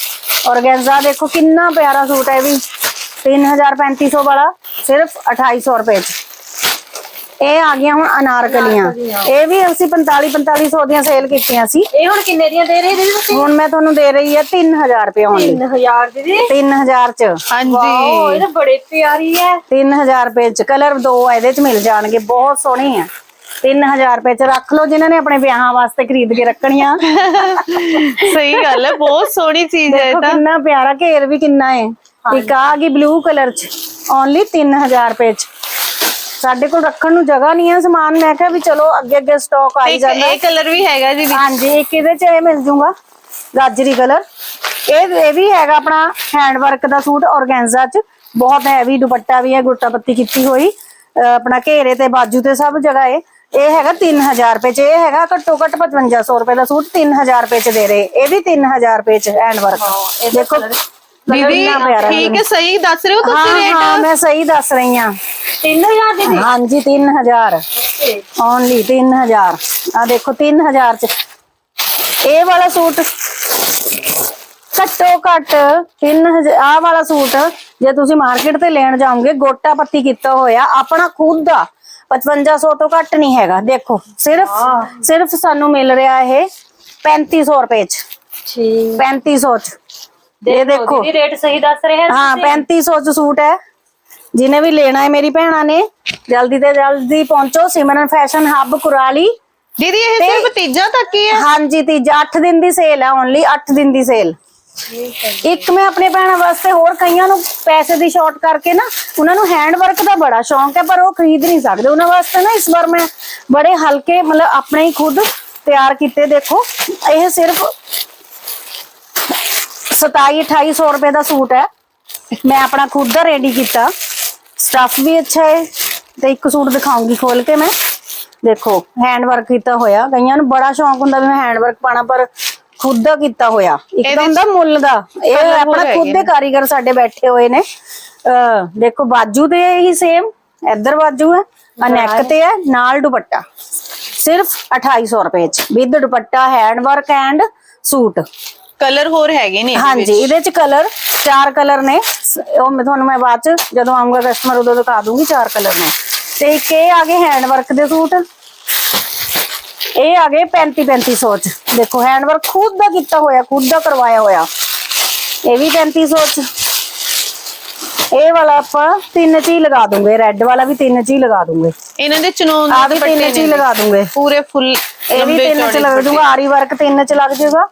ਔਰਗੈਂਜ਼ਾ ਦੇਖੋ ਕਿੰਨਾ ਪਿਆਰਾ ਸੂਟ ਹੈ ਵੀ। 3000 3500 ਵਾਲਾ ਸਿਰਫ 2800 ਰੁਪਏ ਚ। ਇਹ ਆ ਗਈਆਂ ਹੁਣ ਅਨਾਰਕਲੀਆਂ। ਇਹ ਵੀ ਅਸੀਂ 45 4500 ਦੀਆਂ ਸੇਲ ਕੀਤੀਆਂ ਸੀ। ਇਹ ਹੁਣ ਕਿੰਨੇ ਦੀਆਂ ਦੇ ਰਹੇ ਦੀਦੀ ਤੁਸੀਂ? ਹੁਣ ਮੈਂ ਤੁਹਾਨੂੰ ਦੇ ਰਹੀ ਹੈ 3000 ਰੁਪਏ ਓਨਲੀ 3000 ਦੀਦੀ? 3000 ਚ। ਵਾਓ ਹਾਂਜੀ ਇਹ ਤਾਂ ਬੜੇ ਪਿਆਰੀ ਹੈ। 3000 ਰੁਪਏ ਚ। ਕਲਰ ਦੋ ਆ ਇਹਦੇ ਚ ਮਿਲ ਜਾਣਗੇ ਬਹੁਤ ਸੋਹਣੀ ਹੈ 3000 ਰੁਪਏ ਚ ਰੱਖ ਲਓ ਜਿਨ੍ਹਾਂ ਨੇ ਆਪਣੇ ਵਿਆਹਾਂ ਵਾਸਤੇ ਖਰੀਦ ਕੇ ਰੱਖਣੀਆਂ। ਸਹੀ ਗੱਲ ਹੈ ਬਹੁਤ ਸੋਹਣੀ ਚੀਜ਼ ਹੈ ਇਹ ਤਾਂ। ਕਿੰਨਾ ਪਿਆਰਾ ਘੇਰ ਵੀ ਕਿੰਨਾ ਹੈ। ਇੱਕ ਆ ਗਈ ਬਲੂ ਕਲਰ ਚ ਓਨਲੀ 3000 ਰੁਪਏ ਚ। ਸਾਡੇ ਕੋਲ ਰੱਖਣ ਨੂੰ ਜਗ੍ਹਾ ਨਹੀਂ ਹੈ ਸਮਾਨ ਮੈਂ ਕਿਹਾ ਵੀ ਚਲੋ ਅੱਗੇ ਅੱਗੇ ਸਟਾਕ ਆਈ ਜਾਂਦਾ। ਇਹ ਕਲਰ ਵੀ ਹੈਗਾ ਜੀ। ਹਾਂਜੀ ਇੱਕ ਇਹਦੇ ਚ ਇਹ ਮਿਲ ਜੂਗਾ ਗਾਜਰੀ ਕਲਰ ਇਹ ਇਹ ਵੀ ਹੈਗਾ ਆਪਣਾ ਹੈਂਡ ਵਰਕ ਦਾ ਸੂਟ ਔਰਗੈਂਜ਼ਾ ਚ। ਬਹੁਤ ਹੈਵੀ ਦੁਪੱਟਾ ਵੀ ਹੈ ਗੁੱਟਾ ਪੱਤੀ ਕੀਤੀ ਹੋਈ। ਆਪਣਾ ਘੇਰੇ ਤੇ ਬਾਜੂ ਤੇ ਸਭ ਜਗ੍ਹਾ ਹੈ ਇਹ ਹੈਗਾ 3000 ਰੁਪਏ ਚ ਇਹ ਹੈਗਾ ਘੱਟੋ ਘੱਟ 5500 ਰੁਪਏ ਦਾ ਸੂਟ 3000 ਰੁਪਏ ਚ ਦੇ ਰਹੇ। ਇਹ ਵੀ 3000 ਰੁਪਏ ਚ ਹੈਂਡ ਵਰਕ। ਦੇਖੋ ਦੀਦੀ ਠੀਕ ਹੈ ਸਹੀ ਦੱਸ ਰਹੇ ਹੋ ਤੁਸੀਂ ਹਾਂ ਹਾਂ ਰੇਟ ਮੈਂ ਸਹੀ ਦੱਸ ਰਹੀ ਹਾਂ। 3000 ਦੀਦੀ ਹਾਂਜੀ 3000 ਓਨਲੀ 3000 ਆ ਦੇਖੋ 3000 ਚ। ਇਹ ਵਾਲਾ ਸੂਟ ਘੱਟੋ ਘੱਟ 3000 ਆ ਵਾਲਾ ਸੂਟ ਜੇ ਤੁਸੀਂ ਮਾਰਕੀਟ ਤੇ ਲੈਣ ਜਾਓਗੇ ਗੋਟਾ ਪੱਤੀ ਕੀਤਾ ਹੋਇਆ ਆਪਣਾ ਖੁਦ ਦਾ। 5500 ਤੋਂ ਘੱਟ ਨਹੀਂ ਹੈਗਾ ਦੇਖੋ। ਸਿਰਫ ਸਿਰਫ ਸਾਨੂੰ ਮਿਲ ਰਿਹਾ ਇਹ 3500 ਰੁਪਏ ਚ। ਠੀਕ। 3500 ਚ। ਇਹ ਦੇਖੋ ਦੀਦੀ ਰੇਟ ਸਹੀ ਦੱਸ ਰਹੇ ਹਨ ਹਾਂ 3500 ਚ ਸੂਟ ਹੈ। ਜਿਹਨੇ ਵੀ ਲੈਣਾ ਹੈ ਮੇਰੀ ਭੈਣਾਂ ਨੇ। ਜਲਦੀ ਤੇ ਜਲਦੀ ਪਹੁੰਚੋ ਸਿਮਰਨ ਫੈਸ਼ਨ ਹੱਬ ਕੁਰਾਲੀ। ਦੀਦੀ ਇਹ ਸਿਰਫ ਤੀਜਾ ਤੱਕ ਹੀ ਹੈ? ਹਾਂਜੀ ਤੀਜਾ 8 ਦਿਨ ਦੀ ਸੇਲ ਹੈ ਓਨਲੀ 8 ਦਿਨ ਦੀ ਸੇਲ ਇੱਕ ਮੈਂ ਆਪਣੇ ਭੈਣਾਂ ਵਾਸਤੇ ਹੋਰ ਕਈਆਂ ਨੂੰ ਪੈਸੇ ਦੀ ਸ਼ਾਰਟ ਕਰਕੇ ਨਾ, ਉਹਨਾਂ ਨੂੰ ਹੈਂਡ ਵਰਕ ਦਾ ਬੜਾ ਸ਼ੌਂਕ ਹੈ, ਪਰ ਉਹ ਖਰੀਦ ਨਹੀਂ ਸਕਦੇ। ਉਹਨਾਂ ਵਾਸਤੇ ਨਾ ਇਸ ਵਾਰ ਮੈਂ ਬੜੇ ਹਲਕੇ ਮਤਲਬ ਆਪਣੇ ਹੀ ਖੁਦ ਤਿਆਰ ਕੀਤੇ, ਦੇਖੋ। ਇਹ ਸਿਰਫ 27 2800 ਰੁਪਏ ਦਾ ਸੂਟ ਹੈ। ਮੈਂ ਆਪਣਾ ਖੁਦ ਦਾ ਰੈਡੀ ਕੀਤਾ। ਸਟਫ ਵੀ ਅੱਛਾ ਹੈ। ਤੇ ਇੱਕ ਸੂਟ ਦਿਖਾਉਂਗੀ ਖੋਲ ਕੇ ਮੈਂ। ਦੇਖੋ ਹੈਂਡ ਵਰਕ ਕੀਤਾ ਹੋਇਆ। ਕਈਆਂ ਨੂੰ ਬੜਾ ਸ਼ੌਂਕ ਹੁੰਦਾ ਵੀ ਮੈਂ ਹੈਂਡ ਵਰਕ ਪਾਣਾ ਪਰ ਖੁਦ ਦਾ ਕੀਤਾ ਹੋਇਆ। ਇੱਕ ਤਾਂ ਹੁੰਦਾ ਮੁੱਲ ਦਾ। ਇਹ ਆਪਣਾ ਖੁਦ ਦੇ ਕਾਰੀਗਰ ਸਾਡੇ ਬੈਠੇ ਹੋਏ ਨੇ। ਦੇਖੋ ਬਾਜੂ ਤੇ ਹੀ ਸੇਮ ਇੱਧਰ ਬਾਜੂ ਹੈ ਆ ਨੈਕ ਤੇ ਹੈ ਨਾਲ ਦੁਪੱਟਾ। ਸਿਰਫ 2800 ਰੁਪਏ ਚ। With dupatta hand work and suit. Colour ਹੋਰ ਹੈਗੇ ਨੇ ਹਾਂਜੀ। ਇਹਦੇ ਚ ਕਲਰ ਚਾਰ ਕਲਰ ਨੇ। ਉਹ ਮੈਂ ਤੁਹਾਨੂੰ ਮੈਂ ਬਾਅਦ ਚ ਜਦੋਂ ਆਉਂਗਾ ਕਸਟਮਰ ਉਦੋਂ ਦਿਖਾ ਦੂੰਗੀ ਚਾਰ ਕਲਰ ਨੇ। ਤੇ ਇੱਕ ਇਹ ਆ ਗਏ ਹੈਂਡ ਵਰਕ ਦੇ ਸੂਟ। ਇਹ ਆ ਗਏ 35 3500 ਚ। ਦੇਖੋ ਹੈਂਡ ਵਰਕ ਖੁਦ ਦਾ ਕੀਤਾ ਹੋਇਆ ਖੁਦ ਦਾ ਕਰਵਾਇਆ ਹੋਇਆ। ਇਹ ਵੀ 3500 ਚ। ਇਹ ਵਾਲਾ ਆਪਾਂ ਤਿੰਨ ਚ ਹੀ ਲਗਾ ਦੂੰਗੇ ਰੈੱਡ ਵਾਲਾ ਵੀ ਤਿੰਨ ਚ ਹੀ ਲਗਾ ਦੂੰਗੇ। ਇਹਨਾਂ ਦੇ ਚਨੋਨ ਆ ਦੇ ਵੀ ਤਿੰਨ ਚ ਹੀ ਲਗਾ ਦੂੰਗੇ। ਪੂਰੇ ਫੁੱਲ ਇਹ ਵੀ ਤਿੰਨ ਚ ਲੱਗ ਜੂਗਾ ਆਰੀ ਵਰਕ ਤਿੰਨ ਚ ਲੱਗ ਜੂਗਾ।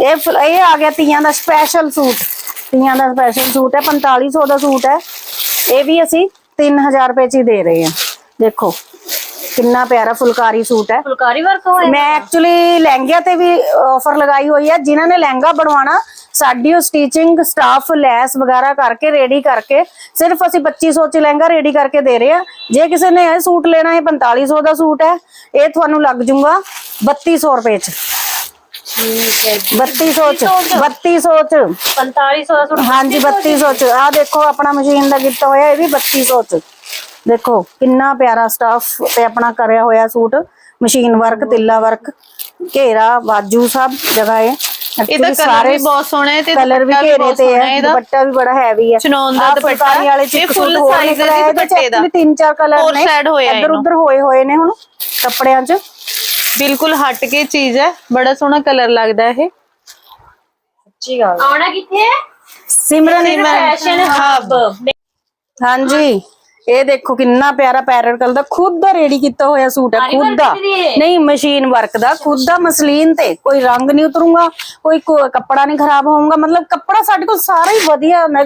ਇਹ ਫੁੱਲ- ਇਹ ਆ ਗਿਆ ਤੀਆਂ ਦਾ ਸਪੈਸ਼ਲ ਸੂਟ। ਤੀਆਂ ਦਾ ਸਪੈਸ਼ਲ ਸੂਟ ਹੈ 4500 ਦਾ ਸੂਟ ਹੈ। ਇਹ ਵੀ ਅਸੀਂ 3000 ਰੁਪਏ ਚ ਹੀ ਦੇ ਰਹੇ ਹਾਂ। ਦੇਖੋ ਕਿੰਨਾ ਪਿਆਰਾ ਫੁਲਕਾਰੀ ਸੂਟ ਹੈ। ਫੁਲਕਾਰੀ ਵਰਕ ਹੋਇਆ ਮੈਂ ਐਕਚੁਅਲੀ ਲਹਿੰਗਿਆਂ ਤੇ ਵੀ ਆਫਰ ਲਗਾਈ ਹੋਈ ਹੈ। ਜਿਨ੍ਹਾਂ ਨੇ ਲਹਿੰਗਾ ਬਣਵਾਉਣਾ ਸਾਡੀ ਉਹ ਸਟੀਚਿੰਗ ਸਟਾਫ ਲੈਸ ਵਗੈਰਾ ਕਰਕੇ ਰੈਡੀ ਕਰਕੇ ਸਿਰਫ ਅਸੀਂ 2500 ਚ ਲਹਿੰਗਾ ਰੈਡੀ ਕਰਕੇ ਦੇ ਰਹੇ ਹਾਂ। ਜੇ ਕਿਸੇ ਨੇ ਇਹ ਸੂਟ ਲੈਣਾ ਹੈ 4500 ਦਾ ਸੂਟ ਹੈ। ਇਹ ਤੁਹਾਨੂੰ ਲੱਗ ਜੂਗਾ 3200 ਰੁਪਏ ਚ। ਠੀਕ ਹੈ 3200 ਚ 3200 ਚ। 4500 ਦਾ ਸੂਟ ਹਾਂਜੀ 3200 ਚ। ਆ ਦੇਖੋ ਆਪਣਾ ਮਸ਼ੀਨ ਦਾ ਕੀਤਾ ਹੋਇਆ ਇਹ ਵੀ 3200 ਚ। ਦੇਖੋ ਕਿੰਨਾ ਪਿਆਰਾ ਸਟਾਫ ਤੇ ਆਪਣਾ ਕਰਿਆ ਹੋਇਆ ਸੂਟ। ਮਸ਼ੀਨ ਵਰਕ ਤਿੱਲਾ ਵਰਕ ਘੇਰਾ ਬਾਜੂ ਸਭ ਜਗ੍ਹਾ ਹੈ ਇਹਦਾ ਕਲਰ ਵੀ ਬਹੁਤ ਸੋਹਣਾ ਹੈ ਤੇ ਕਲਰ ਵੀ ਘੇਰੇ ਤੇ ਹੈ ਦੁਪੱਟਾ ਵੀ ਬੜਾ ਹੈਵੀ ਹੈ। ਚਨੋਨ ਦਾ ਦੁਪੱਟਾ। ਵਾਲੇ ਚ ਇਹ ਇੱਕ full ਸੂਟ ਹੋਰ size ਹੈ ਨਿਕਲਿਆ ਜੀ ਇਹਦੇ ਚ ਦੁਪੱਟੇ ਦਾ। ਤਿੰਨ ਚਾਰ ਕਲਰ ਨੇ। ਇੱਧਰ। ਉੱਧਰ ਹੋਏ ਹੋਏ ਨੇ ਹੁਣ ਕੱਪੜਿਆਂ 'ਚ। ਬਿਲਕੁਲ ਹਟ ਕੇ ਚੀਜ਼ ਹੈ ਬੜਾ ਸੋਹਣਾ ਕਲਰ ਲੱਗਦਾ ਇਹ। ਅੱਛੀ ਗੱਲ। ਆਉਣਾ ਕਿੱਥੇ ਹੈ? ਸਿਮਰਨ ਫੈਸ਼ਨ ਹੱਬ ਹਾਂਜੀ। ਇਹ ਦੇਖੋ ਕਿੰਨਾ ਪਿਆਰਾ ਪੈਰਟ ਕਲਰ ਦਾ ਖੁਦ ਦਾ ਰੈਡੀ ਕੀਤਾ ਹੋਇਆ ਸੂਟ ਹੈ ਖੁਦ ਦਾ? ਨਹੀਂ ਮਸ਼ੀਨ ਵਰਕ ਦਾ ਖੁਦ ਦਾ ਮਸਲੀਨ ਤੇ। ਕੋਈ ਰੰਗ ਨਹੀਂ ਉਤਰੂਗਾ ਕੋਈ ਕੱਪੜਾ ਨਹੀਂ ਖਰਾਬ ਹੋਊਗਾ ਮਤਲਬ ਕੱਪੜਾ ਸਾਡੇ ਕੋਲ ਸਾਰਾ ਹੀ ਵਧੀਆ ਹੁੰਦਾ